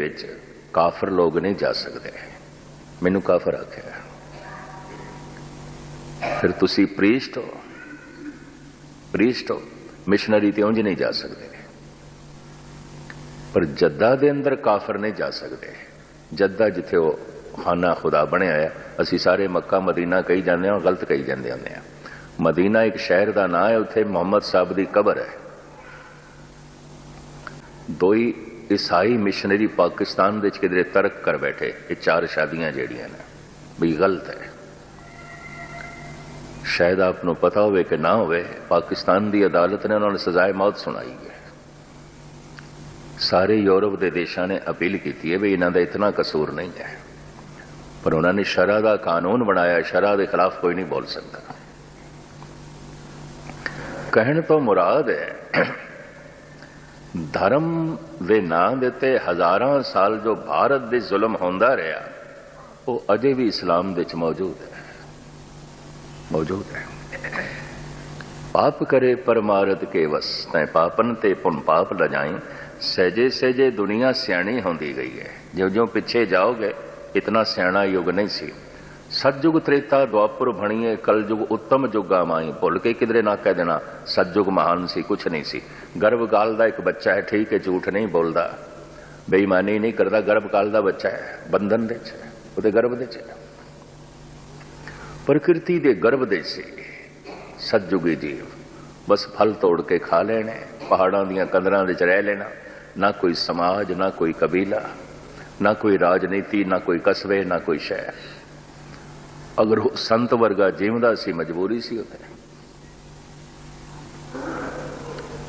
ਵਿੱਚ ਕਾਫਰ ਲੋਕ ਨਹੀਂ ਜਾ ਸਕਦੇ। ਮੈਨੂੰ ਕਾਫਰ ਆਖਿਆ, ਫਿਰ ਤੁਸੀਂ ਪ੍ਰੀਸਟ ਹੋ। ਪ੍ਰੀਸਟ ਹੋ। ਮਿਸ਼ਨਰੀ ਤੇ ਉਂਝ ਨਹੀਂ ਜਾ ਸਕਦੇ। ਪਰ ਜੱਦਾ ਦੇ ਅੰਦਰ ਕਾਫਰ ਨਹੀਂ ਜਾ ਸਕਦੇ। ਜੱਦਾ ਜਿੱਥੇ ਉਹ ਖਾਨਾ ਖੁਦਾ ਬਣਿਆ ਹੈ ਅਸੀਂ ਸਾਰੇ ਮੱਕਾ, ਮਦੀਨਾ ਕਹੀ ਜਾਂਦੇ ਹਾਂ ਗਲਤ ਕਹੀ ਜਾਂਦੇ ਹੁੰਦੇ ਆ। ਮਦੀਨਾ ਇੱਕ ਸ਼ਹਿਰ ਦਾ ਨਾਂ ਹੈ, ਉੱਥੇ ਮੁਹੰਮਦ ਸਾਹਿਬ ਦੀ ਕਬਰ ਹੈ। ਦੋਈ ਈਸਾਈ ਮਿਸ਼ਨਰੀ ਪਾਕਿਸਤਾਨ ਵਿੱਚ ਕਿਧਰੇ ਤਰਕ ਕਰ ਬੈਠੇ, ਇਹ ਚਾਰ ਸ਼ਾਦੀਆਂ ਜਿਹੜੀਆਂ ਨੇ ਵੀ ਗਲਤ ਹੈ। ਸ਼ਾਇਦ ਆਪ ਨੂੰ ਪਤਾ ਹੋਵੇ ਕਿ ਨਾ ਹੋਵੇ, ਪਾਕਿਸਤਾਨ ਦੀ ਅਦਾਲਤ ਨੇ ਉਹਨਾਂ ਨੂੰ ਸਜ਼ਾਏ ਮੌਤ ਸੁਣਾਈ ਹੈ। ਸਾਰੇ ਯੂਰਪ ਦੇ ਦੇਸ਼ਾਂ ਨੇ ਅਪੀਲ ਕੀਤੀ ਹੈ ਵੀ ਇਹਨਾਂ ਦਾ ਇਤਨਾ ਕਸੂਰ ਨਹੀਂ ਹੈ। ਪਰ ਉਹਨਾਂ ਨੇ ਸ਼ਰਾ ਦਾ ਕਾਨੂੰਨ ਬਣਾਇਆ, ਸ਼ਰਾ ਦੇ ਖਿਲਾਫ ਕੋਈ ਨਹੀਂ ਬੋਲ ਸਕਦਾ। ਕਹਿਣ ਤੋਂ ਮੁਰਾਦ ਹੈ ਧਰਮ ਦੇ ਨਾਂ ਦੇ ਤੇ ਹਜ਼ਾਰਾਂ ਸਾਲ ਜੋ ਭਾਰਤ ਦੇ ਜ਼ੁਲਮ ਹੁੰਦਾ ਰਿਹਾ, ਉਹ ਅਜੇ ਵੀ ਇਸਲਾਮ ਵਿੱਚ ਮੌਜੂਦ ਹੈ। ਮੌਜੂਦ ਹੈ। ਪਾਪ ਕਰੇ ਪਰਮਾਰਤ ਕੇ ਵਸ ਤੈ ਪਾਪਨ ਤੇ ਪੁਨ ਪਾਪ ਲਜਾਈ। ਸਹਜੇ ਸਹਜੇ ਦੁਨੀਆ ਸਿਆਣੀ ਹੁੰਦੀ ਗਈ ਹੈ। ਜਿਉਂ ਜਿਉਂ ਪਿੱਛੇ ਜਾਓਗੇ, ਇਤਨਾ ਸਿਆਣਾ ਯੁੱਗ ਨਹੀਂ ਸੀ। ਸਤਜੁਗ ਤ੍ਰੇਤਾ ਦੁਆਪੁਰ ਭਣੀਏ, ਕਲਯੁਗ ਉੱਤਮ ਜੁਗਾ ਮਾਈ ਭੁੱਲ ਕੇ ਕਿਧਰੇ ਨਾ ਕਹਿ ਦੇਣਾ, ਸਤਜੁਗ ਮਹਾਨ ਸੀ, ਕੁਛ ਨਹੀਂ ਸੀ। ਗਰਭ ਕਾਲ ਦਾ ਇੱਕ ਬੱਚਾ ਹੈ, ਠੀਕ ਹੈ, ਝੂਠ ਨਹੀਂ ਬੋਲਦਾ। ਬੇਈਮਾਨੀ ਨਹੀਂ ਕਰਦਾ, ਗਰਭ ਕਾਲ ਦਾ ਬੱਚਾ ਹੈ, ਬੰਧਨ ਦੇ ਚ ਉਹਦੇ ਗਰਭ ਦੇ ਚ ਪ੍ਰਕਿਰਤੀ ਦੇ ਗਰਭ ਦੇ ਸੀ, ਸਤਜੁਗੀ ਜੀਵ। ਬਸ ਫਲ ਤੋੜ ਕੇ ਖਾ ਲੈਣੇ, ਪਹਾੜਾਂ ਦੀਆਂ ਕੰਦਰਾਂ ਵਿੱਚ ਰਹਿ ਲੈਣਾ, ਨਾ ਕੋਈ ਸਮਾਜ, ਨਾ ਕੋਈ ਕਬੀਲਾ, ਨਾ ਕੋਈ ਰਾਜਨੀਤੀ, ਨਾ ਕੋਈ ਕਸਬੇ, ਨਾ ਕੋਈ ਸ਼ਹਿਰ। ਅਗਰ ਉਹ ਸੰਤ ਵਰਗਾ ਜੀਵਦਾ ਸੀ, ਮਜਬੂਰੀ ਸੀ ਉੱਥੇ।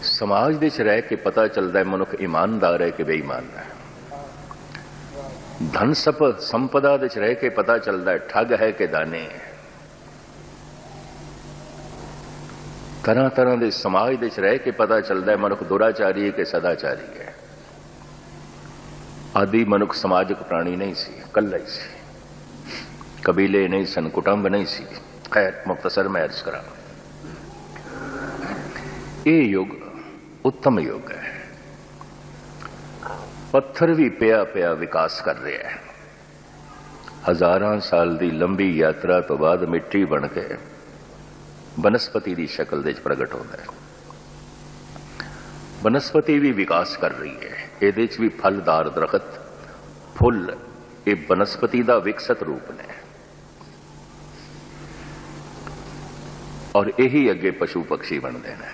ਸਮਾਜ ਦੇ ਚ ਰਹਿ ਕੇ ਪਤਾ ਚੱਲਦਾ ਹੈ, ਮਨੁੱਖ ਇਮਾਨਦਾਰ ਹੈ ਕਿ ਬੇਈਮਾਨ ਹੈ। ਧਨ ਸਪ ਸੰਪਦਾ ਦੇ ਚ ਰਹਿ ਕੇ ਪਤਾ ਚੱਲਦਾ ਹੈ, ਠੱਗ ਹੈ ਕਿ ਦਾਨੇ ਹੈ। ਤਰ੍ਹਾਂ ਤਰ੍ਹਾਂ ਦੇ ਸਮਾਜ ਦੇ ਚ ਰਹਿ ਕੇ ਪਤਾ ਚੱਲਦਾ ਹੈ, ਮਨੁੱਖ ਦੁਰਾਚਾਰੀ ਹੈ ਕਿ ਸਦਾਚਾਰੀ ਹੈ। ਆਦੀ ਮਨੁੱਖ ਸਮਾਜਿਕ ਪ੍ਰਾਣੀ ਨਹੀਂ ਸੀ, ਇਕੱਲਾ ਹੀ ਸੀ। ਕਬੀਲੇ ਨਹੀਂ ਸਨ ਕੁਟੰਬ ਨਹੀਂ ਸੀ ਖੈਰ ਮੁਖਤਸਰ ਮੈਂ ਅਰਜ਼ ਕਰਾਂ ਇਹ ਯੁੱਗ ਉੱਤਮ ਯੁੱਗ ਹੈ ਪੱਥਰ ਵੀ ਪਿਆ ਪਿਆ ਵਿਕਾਸ ਕਰ ਰਿਹਾ ਹੈ ਹਜ਼ਾਰਾਂ ਸਾਲ ਦੀ ਲੰਬੀ ਯਾਤਰਾ ਤੋਂ ਬਾਅਦ ਮਿੱਟੀ ਬਣ ਕੇ ਬਨਸਪਤੀ ਦੀ ਸ਼ਕਲ ਦੇ ਵਿੱਚ ਪ੍ਰਗਟ ਹੁੰਦਾ ਹੈ ਬਨਸਪਤੀ ਵੀ ਵਿਕਾਸ ਕਰ ਰਹੀ ਹੈ ਇਹਦੇ ਵਿੱਚ ਵੀ ਫਲਦਾਰ ਦਰਖਤ ਫੁੱਲ ਇਹ ਬਨਸਪਤੀ ਦਾ ਵਿਕਸਤ ਰੂਪ ਨੇ ਔਰ ਇਹੀ ਅੱਗੇ ਪਸ਼ੂ ਪਕਸ਼ੀ ਬਣਦੇ ਨੇ।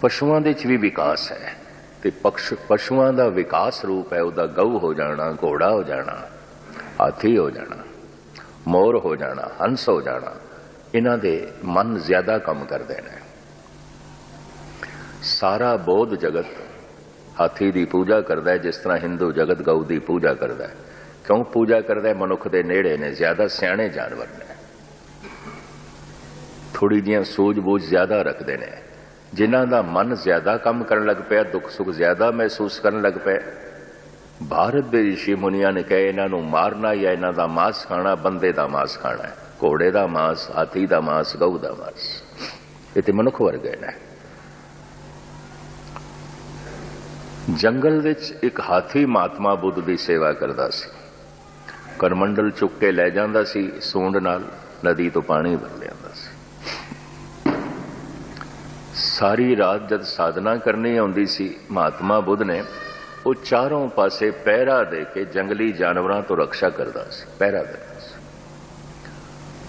ਪਸ਼ੂਆਂ ਦੇ ਵਿੱਚ ਵੀ ਵਿਕਾਸ ਹੈ ਤੇ ਪਕਸ਼, ਪਸ਼ੂਆਂ ਦਾ ਵਿਕਾਸ ਰੂਪ ਹੈ, ਉਹਦਾ ਗਊ ਹੋ ਜਾਣਾ, ਘੋੜਾ ਹੋ ਜਾਣਾ, ਹਾਥੀ ਹੋ ਜਾਣਾ, ਮੋਰ ਹੋ ਜਾਣਾ, ਹੰਸ ਹੋ ਜਾਣਾ, ਇਹਨਾਂ ਦੇ ਮਨ ਜ਼ਿਆਦਾ ਕੰਮ ਕਰਦੇ ਨੇ। ਸਾਰਾ ਬੋਧ ਜਗਤ ਹਾਥੀ ਦੀ ਪੂਜਾ ਕਰਦਾ ਹੈ, ਜਿਸ ਤਰ੍ਹਾਂ ਹਿੰਦੂ ਜਗਤ ਗਊ ਦੀ ਪੂਜਾ ਕਰਦਾ ਹੈ। ਕਿਉਂ ਪੂਜਾ ਕਰਦਾ ਹੈ? ਮਨੁੱਖ ਦੇ ਨੇੜੇ ਨੇ, ਜ਼ਿਆਦਾ ਸਿਆਣੇ ਜਾਨਵਰ ਨੇ। ਥੋੜੀ ਜੀਆਂ ਸੋਝ-ਬੋਝ ਜ਼ਿਆਦਾ ਰੱਖਦੇ ਨੇ। ਜਿਨ੍ਹਾਂ ਦਾ ਮਨ ਜ਼ਿਆਦਾ ਕੰਮ ਕਰਨ ਲੱਗ ਪਿਆ, ਦੁੱਖ ਸੁੱਖ ਜ਼ਿਆਦਾ ਮਹਿਸੂਸ ਕਰਨ ਲੱਗ ਪਿਆ। ਭਾਰਤ ਦੇ ઋષਿ ਮੁਨੀਆਂ ਨੇ ਕਹੇ, ਇਹਨਾਂ ਨੂੰ ਮਾਰਨਾ ਜਾਂ ਇਹਨਾਂ ਦਾ ਮਾਸ ਖਾਣਾ, ਬੰਦੇ ਦਾ ਮਾਸ ਖਾਣਾ ਘੋੜੇ ਦਾ ਮਾਸ, ਹਾਥੀ ਦਾ ਮਾਸ, ਗਊ ਦਾ ਮਾਸ। ਇਹ ਤੇ ਮਨੁੱਖ ਵਰਗੇ ਨੇ। ਜੰਗਲ ਵਿੱਚ ਇੱਕ ਹਾਥੀ ਮਾਤਮਾ ਬੁੱਧ ਦੀ ਸੇਵਾ ਕਰਦਾ ਸੀ। ਕਰਮੰਡਲ ਚੁੱਕ ਕੇ ਲੈ ਜਾਂਦਾ ਸੀ, ਸੂੰਡ ਨਾਲ ਨਦੀ ਤੋਂ ਪਾਣੀ ਭਰ ਲਿਆਂਦਾ ਸਾਰੀ ਰਾਤ ਜਦ ਸਾਧਨਾ ਕਰਨੀ ਆਉਂਦੀ ਸੀ, ਮਹਾਤਮਾ ਬੁੱਧ ਨੇ ਉਹ ਚਾਰੋਂ ਪਾਸੇ ਪਹਿਰਾ ਦੇ ਕੇ ਜੰਗਲੀ ਜਾਨਵਰਾਂ ਤੋਂ ਰੱਖਿਆ ਕਰਦਾ ਸੀ, ਪਹਿਰਾ ਦਿੰਦਾ ਸੀ।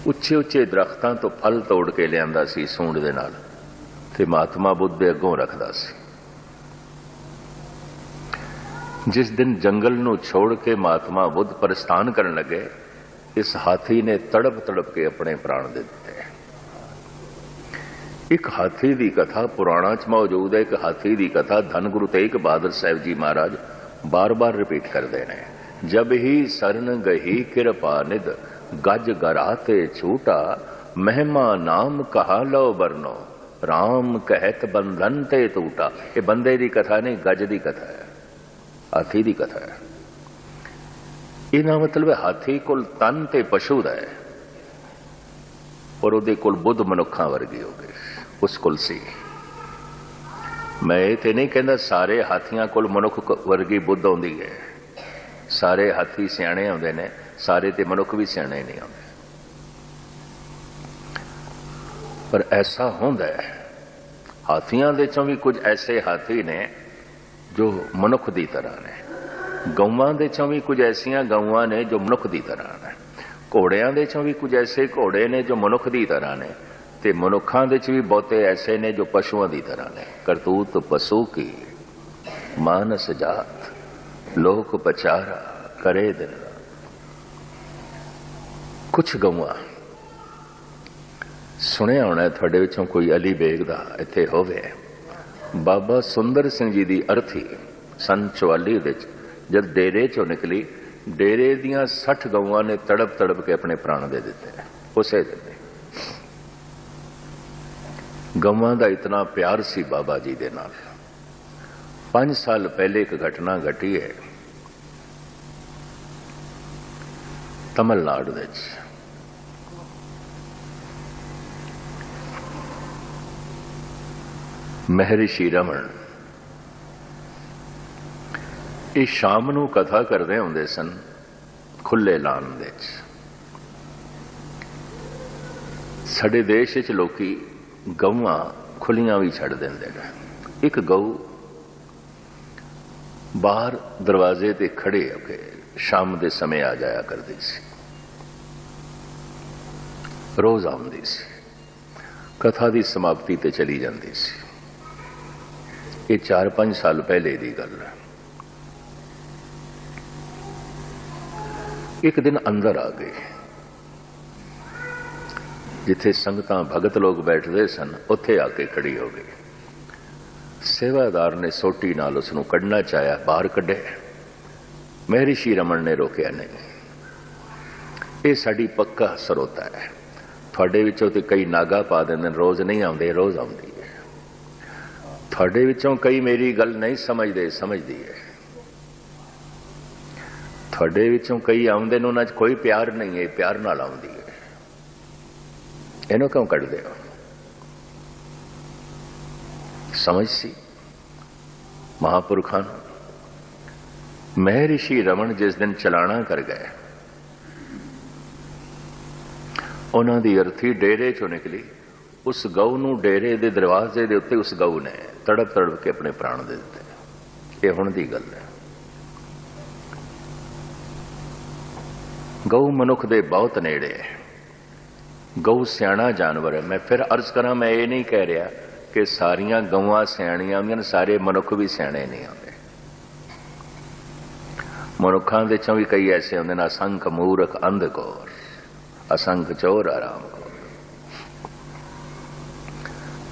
ਉੱਚੇ ਉੱਚੇ ਦਰਖਤਾਂ ਤੋਂ ਫਲ ਤੋੜ ਕੇ ਲਿਆਂਦਾ ਸੀ ਸੂੰਡ ਦੇ ਨਾਲ ਤੇ ਮਹਾਤਮਾ ਬੁੱਧ ਦੇ ਅੱਗੋਂ ਰੱਖਦਾ ਸੀ। ਜਿਸ ਦਿਨ ਜੰਗਲ ਨੂੰ ਛੋੜ ਕੇ ਮਹਾਤਮਾ ਬੁੱਧ ਪ੍ਰਸਥਾਨ ਕਰਨ ਲੱਗੇ, ਇਸ ਹਾਥੀ ਨੇ ਤੜਪ ਤੜਪ ਕੇ ਆਪਣੇ ਪ੍ਰਾਣ ਦੇ ਦਿੱਤੇ। ਇੱਕ ਹਾਥੀ ਦੀ ਕਥਾ ਪੁਰਾਣਾ ਚ ਮੌਜੂਦ ਹੈ। ਇੱਕ ਹਾਥੀ ਦੀ ਕਥਾ ਧੰਨ ਗੁਰੂ ਤੇਗ ਬਹਾਦਰ ਸਾਹਿਬ ਜੀ ਮਹਾਰਾਜ ਬਾਰ-ਬਾਰ ਰਿਪੀਟ ਕਰਦੇ ਨੇ। ਜਬ ਹੀ ਸਰਨ ਗਹੀ ਕਿਰਪਾ ਨਿਦ ਗੱਜ ਗਰਾਤੇ ਛੂਟਾ, ਮਹਿਮਾ ਨਾਮ ਕਹਾ ਲਓ ਬਰਨੋ RAM ਕਹਿਤ ਬੰਧਨ ਤੇ ਟੂਟਾ ਇਹ ਬੰਦੇ ਦੀ ਕਥਾ ਨਹੀਂ, ਗਜ ਦੀ ਕਥਾ ਹੈ। ਹਾਥੀ ਦੀ ਕਥਾ ਹੈ। ਇਹਦਾ ਮਤਲਬ ਹਾਥੀ ਕੋਲ ਤਨ ਤੇ ਪਸ਼ੂ ਦਾ ਹੈ। ਔਰ ਉਹਦੇ ਕੋਲ ਬੁੱਧ ਮਨੁੱਖਾਂ ਵਰਗੇ ਹੋ ਗਏ। ਉਸ ਕੋਲ ਸੀ। ਮੈਂ ਇਹ ਤੇ ਨਹੀਂ ਕਹਿੰਦਾ ਸਾਰੇ ਹਾਥੀਆਂ ਕੋਲ ਮਨੁੱਖ ਵਰਗੀ ਬੁੱਧ ਆਉਂਦੀ ਹੈ। ਸਾਰੇ ਹਾਥੀ ਸਿਆਣੇ ਆਉਂਦੇ ਨੇ, ਸਾਰੇ ਤੇ ਮਨੁੱਖ ਵੀ ਸਿਆਣੇ ਨਹੀਂ ਆਉਂਦੇ। ਪਰ ਐਸਾ ਹੁੰਦਾ ਹੈ, ਹਾਥੀਆਂ ਦੇ ਚੋਂ ਵੀ ਕੁਝ ਐਸੇ ਹਾਥੀ ਨੇ ਜੋ ਮਨੁੱਖ ਦੀ ਤਰ੍ਹਾਂ ਨੇ। ਗਊਆਂ ਦੇ ਚੋਂ ਵੀ ਕੁਝ ਐਸੀਆਂ ਗਊਆਂ ਨੇ ਜੋ ਮਨੁੱਖ ਦੀ ਤਰ੍ਹਾਂ ਨੇ। ਘੋੜਿਆਂ ਦੇ ਚੋਂ ਵੀ ਕੁਝ ਐਸੇ ਘੋੜੇ ਨੇ ਜੋ ਮਨੁੱਖ ਦੀ ਤਰ੍ਹਾਂ ਨੇ। ਤੇ ਮਨੁੱਖਾਂ ਦੇ ਚ ਵੀ ਬਹੁਤੇ ਐਸੇ ਨੇ ਜੋ ਪਸ਼ੂਆਂ ਦੀ ਤਰ੍ਹਾਂ ਨੇ। ਕਰਤੂਤ, ਪਸ਼ੂ ਕੀ? ਮਾਨਸ ਜਾਤ, ਲੋਕ ਪਚਾਰਾ, ਕਰੇ ਦਿਨ। ਕੁਛ ਗਊਆਂ। ਸੁਣਿਆ ਹੋਣਾ ਤੁਹਾਡੇ ਵਿੱਚੋਂ ਕੋਈ ਅਲੀ ਬੇਗ ਦਾ, ਇੱਥੇ ਹੋਵੇ। ਬਾਬਾ ਸੁੰਦਰ ਸਿੰਘ ਜੀ ਦੀ ਅਰਥੀ, ਸਨ 44 ਵਿੱਚ, ਜਦ ਡੇਰੇ ਚੋਂ ਨਿਕਲੀ, ਡੇਰੇ ਦੀਆਂ 60 ਗਊਆਂ ਨੇ ਤੜਪ ਤੜਪ ਕੇ ਆਪਣੇ ਪ੍ਰਾਣ ਦੇ ਦਿੱਤੇ ਉਸੇ ਦਿਨ। ਗਵਾਂ ਦਾ ਇਤਨਾ ਪਿਆਰ ਸੀ ਬਾਬਾ ਜੀ ਦੇ ਨਾਲ। 5 ਸਾਲ ਪਹਿਲੇ ਇੱਕ ਘਟਨਾ ਘਟੀ ਹੈ। ਤਮਿਲਨਾਡੂ ਵਿੱਚ। ਮਹਿਰਿਸ਼ੀ ਰਮਣ ਇਹ ਸ਼ਾਮ ਨੂੰ ਕਥਾ ਕਰਦੇ ਹੁੰਦੇ ਸਨ, ਖੁੱਲੇ ਲਾਨ ਵਿੱਚ। ਸਾਡੇ ਦੇਸ਼ ਵਿੱਚ ਲੋਕੀ ਗਊਆਂ ਖੁੱਲੀਆਂ ਵੀ ਛੱਡ ਦਿੰਦੇ ਨੇ। ਇੱਕ ਗਊ ਬਾਹਰ ਦਰਵਾਜ਼ੇ ਤੇ ਖੜੇ ਹੋ ਕੇ ਸ਼ਾਮ ਦੇ ਸਮੇਂ ਆ ਜਾਇਆ ਕਰਦੀ ਸੀ। ਰੋਜ਼ ਆਉਂਦੀ ਸੀ। ਕਥਾ ਦੀ ਸਮਾਪਤੀ ਤੇ ਚਲੀ ਜਾਂਦੀ ਸੀ। ਇਹ 4-5 ਸਾਲ ਪਹਿਲੇ ਦੀ ਗੱਲ ਹੈ। ਇੱਕ ਦਿਨ ਅੰਦਰ ਆ ਗਏ ਜਿੱਥੇ ਸੰਗਤਾਂ ਭਗਤ ਲੋਕ ਬੈਠਦੇ ਸਨ, ਉੱਥੇ ਆ ਕੇ ਖੜੀ ਹੋ ਗਈ। ਸੇਵਾਦਾਰ ਨੇ ਸੋਟੀ ਨਾਲ ਉਸ ਨੂੰ ਕੱਢਣਾ ਚਾਹਿਆ, ਬਾਹਰ ਕੱਢੇ ਮਹਿਰਿਸ਼ੀ ਰਮਨ ਨੇ ਰੋਕਿਆ, ਨਹੀਂ, ਇਹ ਸਾਡੀ ਪੱਕਾ ਸਰੋਤਾ ਹੈ। ਤੁਹਾਡੇ ਵਿੱਚੋਂ ਤੇ ਕਈ ਨਾਗਾ ਪਾ ਦਿੰਦੇ ਨੇ, ਰੋਜ਼ ਨਹੀਂ ਆਉਂਦੇ, ਰੋਜ਼ ਆਉਂਦੀ ਹੈ। ਤੁਹਾਡੇ ਵਿੱਚੋਂ ਕਈ ਮੇਰੀ ਗੱਲ ਨਹੀਂ ਸਮਝਦੇ, ਸਮਝਦੀ ਹੈ। ਤੁਹਾਡੇ ਵਿੱਚੋਂ ਕਈ ਆਉਂਦੇ ਨੇ, ਉਹਨਾਂ 'ਚ ਕੋਈ ਪਿਆਰ ਨਹੀਂ ਹੈ ਪਿਆਰ ਨਾਲ ਆਉਂਦੀ ਹੈ। ਇਹਨੂੰ ਕਿਉਂ ਕੱਢਦੇ ਹੋ ਸਮਝ ਸੀ ਮਹਾਪੁਰਖਾਂ ਨੂੰ ਮਹਿਰਿਸ਼ੀ ਰਮਨ ਜਿਸ ਦਿਨ ਚਲਾਣਾ ਕਰ ਗਏ ਉਹਨਾਂ ਦੀ ਅਰਥੀ ਡੇਰੇ ਚੋਂ ਨਿਕਲੀ ਉਸ ਗਊ ਨੂੰ ਡੇਰੇ ਦੇ ਦਰਵਾਜ਼ੇ ਦੇ ਉੱਤੇ ਉਸ ਗਊ ਨੇ ਤੜਪ ਤੜਪ ਕੇ ਆਪਣੇ ਪ੍ਰਾਣ ਦੇ ਦਿੱਤੇ ਇਹ ਹੁਣ ਦੀ ਗੱਲ ਹੈ ਗਊ ਮਨੁੱਖ ਦੇ ਬਹੁਤ ਨੇੜੇ ਹੈ ਗਊ ਸਿਆਣਾ ਜਾਨਵਰ ਹੈ। ਮੈਂ ਫਿਰ ਅਰਜ਼ ਕਰਾਂ, ਮੈਂ ਇਹ ਨਹੀਂ ਕਹਿ ਰਿਹਾ ਕਿ ਸਾਰੀਆਂ ਗਊਆਂ ਸਿਆਣੀਆਂ ਹੁੰਦੀਆਂ ਨੇ ਸਾਰੇ ਮਨੁੱਖ ਵੀ ਸਿਆਣੇ ਨਹੀਂ ਹੁੰਦੇ ਮਨੁੱਖਾਂ ਦੇ ਚੋਂ ਵੀ ਕਈ ਐਸੇ ਹੁੰਦੇ ਨੇ, ਅਸੰਖ ਮੂਰਖ ਅੰਧਕੋਰ ਅਸੰਖ ਚੋਰ ਆਰਾਮ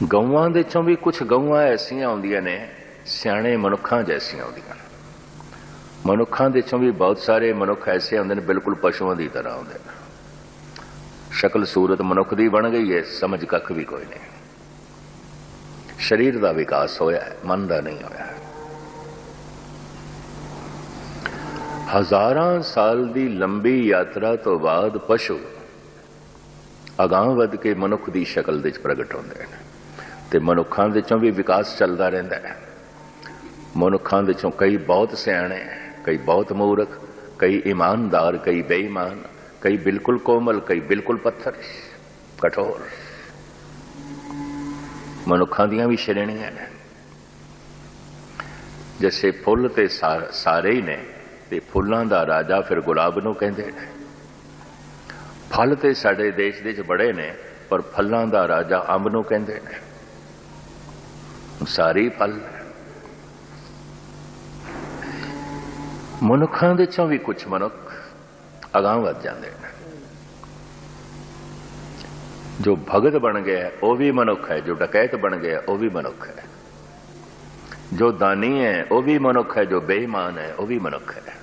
ਗਊਆਂ ਦੇ ਚੋਂ ਵੀ ਕੁਝ ਗਊਆਂ ਐਸੀਆਂ ਹੁੰਦੀਆਂ ਨੇ, ਸਿਆਣੇ ਮਨੁੱਖਾਂ ਜੈਸੀਆਂ ਹੁੰਦੀਆਂ ਨੇ। ਮਨੁੱਖਾਂ ਦੇ ਚੋਂ ਵੀ ਬਹੁਤ ਸਾਰੇ ਮਨੁੱਖ ਐਸੇ ਹੁੰਦੇ ਨੇ, ਬਿਲਕੁਲ ਪਸ਼ੂਆਂ ਦੀ ਤਰ੍ਹਾਂ ਹੁੰਦੇ ਨੇ। ਸ਼ਕਲ ਸੂਰਤ ਮਨੁੱਖ ਦੀ ਬਣ ਗਈ ਹੈ ਸਮਝ ਕੱਖ ਵੀ ਕੋਈ ਨਹੀਂ। ਸਰੀਰ ਦਾ ਵਿਕਾਸ ਹੋਇਆ ਹੈ, ਮਨ ਦਾ ਨਹੀਂ ਹੋਇਆ ਹਜ਼ਾਰਾਂ ਸਾਲ ਦੀ ਲੰਬੀ ਯਾਤਰਾ ਤੋਂ ਬਾਅਦ ਪਸ਼ੂ ਅਗਾਂਹ ਵਧ ਕੇ ਮਨੁੱਖ ਦੀ ਸ਼ਕਲ ਦੇ ਵਿੱਚ ਪ੍ਰਗਟ ਹੁੰਦੇ ਨੇ ਤੇ ਮਨੁੱਖਾਂ ਦੇ ਚੋਂ ਵੀ ਵਿਕਾਸ ਚੱਲਦਾ ਰਹਿੰਦਾ ਹੈ। ਮਨੁੱਖਾਂ ਦੇ ਚੋਂ ਕਈ ਬਹੁਤ ਸਿਆਣੇ, ਕਈ ਬਹੁਤ ਮੂਰਖ, ਕਈ ਇਮਾਨਦਾਰ, ਕਈ ਬੇਈਮਾਨ ਕਈ ਬਿਲਕੁਲ ਕੋਮਲ, ਕਈ ਬਿਲਕੁਲ ਪੱਥਰ, ਕਠੋਰ। ਮਨੁੱਖਾਂ ਦੀਆਂ ਵੀ ਸ਼੍ਰੇਣੀਆਂ ਨੇ। ਜਿਵੇਂ ਫੁੱਲ ਤੇ ਸਾਰੇ ਹੀ ਨੇ, ਤੇ ਫੁੱਲਾਂ ਦਾ ਰਾਜਾ ਫਿਰ ਗੁਲਾਬ ਨੂੰ ਕਹਿੰਦੇ ਨੇ। ਫਲ ਤੇ ਸਾਡੇ ਦੇਸ਼ ਦੇ ਵਿੱਚ ਬੜੇ ਨੇ, ਪਰ ਫਲਾਂ ਦਾ ਰਾਜਾ ਅੰਬ ਨੂੰ ਕਹਿੰਦੇ ਨੇ। ਸਾਰੇ ਫਲ ਮਨੁੱਖਾਂ ਦੇ ਚੋਂ ਵੀ ਕੁਝ ਮਨੁੱਖ ਅਗਾਂਹ ਵੱਧ ਜਾਂਦੇ ਨੇ। ਜੋ ਭਗਤ ਬਣ ਗਿਆ, ਉਹ ਵੀ ਮਨੁੱਖ ਹੈ। ਜੋ ਡਕੈਤ ਬਣ ਗਿਆ, ਉਹ ਵੀ ਮਨੁੱਖ ਹੈ। ਜੋ ਦਾਨੀ ਹੈ, ਉਹ ਵੀ ਮਨੁੱਖ ਹੈ। ਜੋ ਬੇਈਮਾਨ ਹੈ, ਉਹ ਵੀ ਮਨੁੱਖ ਹੈ।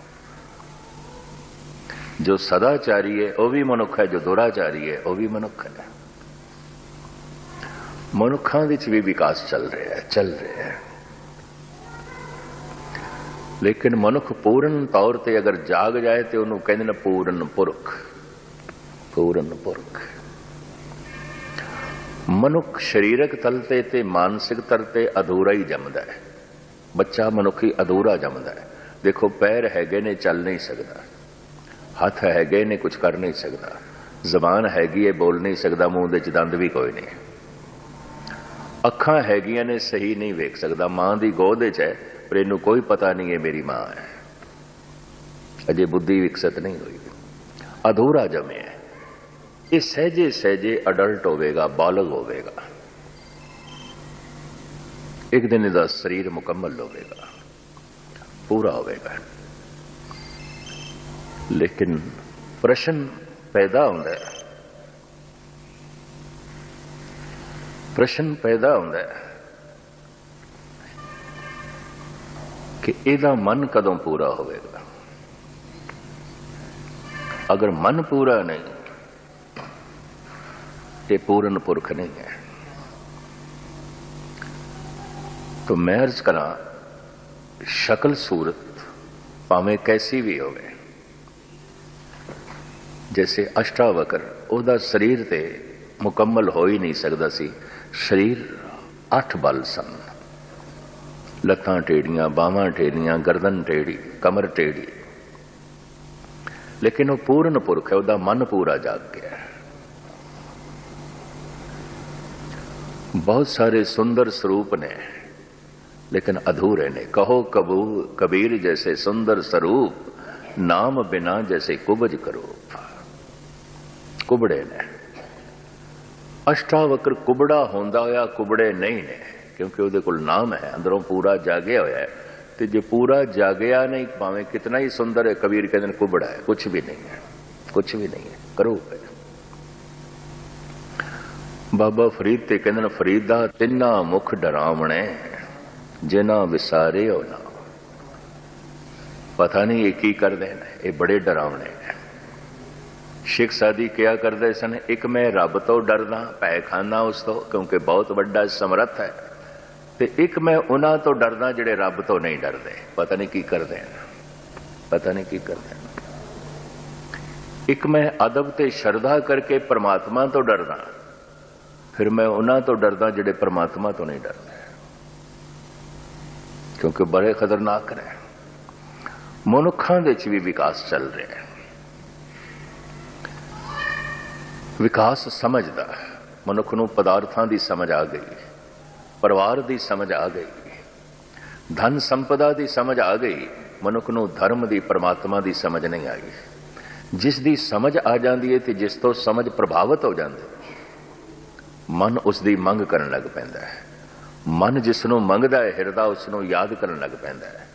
ਜੋ ਸਦਾਚਾਰੀ ਹੈ, ਉਹ ਵੀ ਮਨੁੱਖ ਹੈ। ਜੋ ਦੁਰਾਚਾਰੀ ਹੈ, ਉਹ ਵੀ ਮਨੁੱਖ ਹੈ। ਮਨੁੱਖਾਂ ਵਿੱਚ ਵੀ ਵਿਕਾਸ ਚੱਲ ਰਿਹਾ ਹੈ, ਚੱਲ ਰਿਹਾ ਹੈ। ਲੇਕਿਨ ਮਨੁੱਖ ਪੂਰਨ ਤੌਰ ਤੇ ਅਗਰ ਜਾਗ ਜਾਏ ਤੇ ਉਹਨੂੰ ਕਹਿੰਦੇ ਨੇ ਪੂਰਨ ਪੁਰਖ ਪੂਰਨ ਪੁਰਖ। ਮਨੁੱਖ ਸਰੀਰਕ ਤਲ ਤੇ ਤੇ ਮਾਨਸਿਕ ਤਲ ਤੇ ਅਧੂਰਾ ਹੀ ਜੰਮਦਾ ਹੈ। ਬੱਚਾ ਮਨੁੱਖੀ ਅਧੂਰਾ ਜੰਮਦਾ ਹੈ। ਦੇਖੋ, ਪੈਰ ਹੈਗੇ ਨੇ, ਚੱਲ ਨਹੀਂ ਸਕਦਾ। ਹੱਥ ਹੈਗੇ ਨੇ ਕੁਝ ਕਰ ਨਹੀਂ ਸਕਦਾ। ਜ਼ਬਾਨ ਹੈਗੀ ਹੈ ਬੋਲ ਨਹੀਂ ਸਕਦਾ, ਮੂੰਹ ਦੇ ਚ ਦੰਦ ਵੀ ਕੋਈ ਨਹੀਂ। ਅੱਖਾਂ ਹੈਗੀਆਂ ਨੇ, ਸਹੀ ਨਹੀਂ ਵੇਖ ਸਕਦਾ। ਮਾਂ ਦੀ ਗੋਦ ਵਿੱਚ ਹੈ। ਪਰ ਇਹਨੂੰ ਕੋਈ ਪਤਾ ਨਹੀਂ ਇਹ ਮੇਰੀ ਮਾਂ ਹੈ। ਅਜੇ ਬੁੱਧੀ ਵਿਕਸਿਤ ਨਹੀਂ ਹੋਈ। ਅਧੂਰਾ ਜਮੇ ਹੈ। ਇਹ ਸਹਜੇ ਸਹਜੇ ਅਡਲਟ ਹੋਵੇਗਾ, ਬਾਲਗ ਹੋਵੇਗਾ। ਇੱਕ ਦਿਨ ਇਹਦਾ ਸਰੀਰ ਮੁਕੰਮਲ ਹੋਵੇਗਾ। ਪੂਰਾ ਹੋਵੇਗਾ। ਲੇਕਿਨ ਪ੍ਰਸ਼ਨ ਪੈਦਾ ਹੁੰਦਾ ਹੈ। ਪ੍ਰਸ਼ਨ ਪੈਦਾ ਹੁੰਦਾ ਹੈ। ਕਿ ਇਹਦਾ ਮਨ ਕਦੋਂ ਪੂਰਾ ਹੋਵੇਗਾ? ਅਗਰ ਮਨ ਪੂਰਾ ਨਹੀਂ, ਤੇ ਪੂਰਨ ਪੁਰਖ ਨਹੀਂ ਹੈ। ਤੋ ਮੈਂ ਅਰਜ਼ ਕਰਾਂ, ਸ਼ਕਲ ਸੂਰਤ ਭਾਵੇਂ ਕੈਸੀ ਵੀ ਹੋਵੇ, ਜੈਸੇ ਅਸ਼ਟਾਵਕਰ ਉਹਦਾ ਸਰੀਰ ਤੇ ਮੁਕੰਮਲ ਹੋ ਹੀ ਨਹੀਂ ਸਕਦਾ ਸੀ, ਸਰੀਰ ਅੱਠ ਬਲ ਸਨ। ਲੱਤਾਂ ਟੇੜੀਆਂ, ਬਾਹਾਂ ਟੇੜੀਆਂ, ਗਰਦਨ ਟੇੜੀ, ਕਮਰ ਟੇੜੀ। ਲੇਕਿਨ ਉਹ ਪੂਰਨ ਪੁਰਖ ਹੈ, ਉਹਦਾ ਮਨ ਪੂਰਾ ਜਾਗ ਗਿਆ ਬਹੁਤ ਸਾਰੇ ਸੁੰਦਰ ਸਰੂਪ ਨੇ, ਲੇਕਿਨ ਅਧੂਰੇ ਨੇ। ਕਹੋ ਕਬੂ, ਕਬੀਰ ਜੈਸੇ ਸੁੰਦਰ ਸਰੂਪ, ਨਾਮ ਬਿਨਾ ਜੈਸੇ ਕੁਬਜ ਕਰੂਪ। ਕੁਬੜੇ ਨੇ। ਅਸ਼ਟਾਵਕਰ ਕੁਬੜਾ ਹੁੰਦਾ ਹੋਇਆ ਕੁਬੜੇ ਨਹੀਂ ਨੇ। ਕਿਉਂਕਿ ਉਹਦੇ ਕੋਲ ਨਾਮ ਹੈ, ਅੰਦਰੋਂ ਪੂਰਾ ਜਾਗਿਆ ਹੋਇਆ ਹੈ। ਤੇ ਜੇ ਪੂਰਾ ਜਾਗਿਆ ਨਹੀਂ, ਭਾਵੇਂ ਕਿਤਨਾ ਹੀ ਸੁੰਦਰ ਹੈ, ਕਬੀਰ ਕਹਿੰਦੇ ਨੇ ਕੁਬੜਾ ਹੈ ਕੁਝ ਵੀ ਨਹੀਂ ਹੈ ਕੁਝ ਵੀ ਨਹੀਂ ਹੈ, ਕਰੋ ਬਾਬਾ ਫਰੀਦ ਤੇ ਕਹਿੰਦੇ ਨੇ, ਫਰੀਦਾ ਤਿੰਨਾ ਮੁਖ ਡਰਾਵਣੇ ਜਿਨਾ ਵਿਸਾਰੇ ਹੋ ਨਾ ਪਤਾ ਨਹੀਂ ਇਹ ਕੀ ਕਰਦੇ ਨੇ, ਇਹ ਬੜੇ ਡਰਾਵਣੇ ਨੇ। ਸ਼ੇਖ ਸਾਦੀ ਕਿਆ ਕਰਦੇ ਸਨ, ਇੱਕ ਮੈਂ ਰੱਬ ਤੋਂ ਡਰਦਾ, ਭੈ ਖਾਨਾ ਉਸ ਤੋਂ, ਕਿਉਂਕਿ ਬਹੁਤ ਵੱਡਾ ਸਮਰੱਥ ਹੈ। ਤੇ ਇੱਕ ਮੈਂ ਉਹਨਾਂ ਤੋਂ ਡਰਦਾ ਜਿਹੜੇ ਰੱਬ ਤੋਂ ਨਹੀਂ ਡਰਦੇ। ਪਤਾ ਨਹੀਂ ਕੀ ਕਰਦੇ ਨੇ ਪਤਾ ਨਹੀਂ ਕੀ ਕਰਦੇ ਨੇ ਇੱਕ ਮੈਂ ਅਦਬ ਤੇ ਸ਼ਰਧਾ ਕਰਕੇ ਪ੍ਰਮਾਤਮਾ ਤੋਂ ਡਰਦਾ। ਫਿਰ ਮੈਂ ਉਹਨਾਂ ਤੋਂ ਡਰਦਾ ਜਿਹੜੇ ਪ੍ਰਮਾਤਮਾ ਤੋਂ ਨਹੀਂ ਡਰਦੇ। ਕਿਉਂਕਿ ਬੜੇ ਖਤਰਨਾਕ ਨੇ। ਮਨੁੱਖਾਂ ਦੇ ਵਿੱਚ ਵੀ ਵਿਕਾਸ ਚੱਲ ਰਿਹਾ ਹੈ। ਵਿਕਾਸ ਸਮਝਦਾ ਮਨੁੱਖ ਨੂੰ ਪਦਾਰਥਾਂ ਦੀ ਸਮਝ ਆ ਗਈ। ਪਰਿਵਾਰ ਦੀ ਸਮਝ ਆ ਗਈ। ਧਨ ਸੰਪਦਾ ਦੀ ਸਮਝ ਆ ਗਈ, ਮਨੁੱਖ ਨੂੰ ਧਰਮ ਦੀ, ਪਰਮਾਤਮਾ ਦੀ ਸਮਝ ਨਹੀਂ ਆਈ। ਜਿਸ ਦੀ ਸਮਝ ਆ ਜਾਂਦੀ ਹੈ ਤੇ ਜਿਸ ਤੋਂ ਸਮਝ ਪ੍ਰਭਾਵਿਤ ਹੋ ਜਾਂਦੀ ਮਨ ਉਸ ਦੀ ਮੰਗ ਕਰਨ ਲੱਗ ਪੈਂਦਾ ਹੈ। ਮਨ ਜਿਸ ਨੂੰ ਮੰਗਦਾ ਹੈ ਹਿਰਦਾ ਉਸ ਨੂੰ ਯਾਦ ਕਰਨ ਲੱਗ ਪੈਂਦਾ ਹੈ।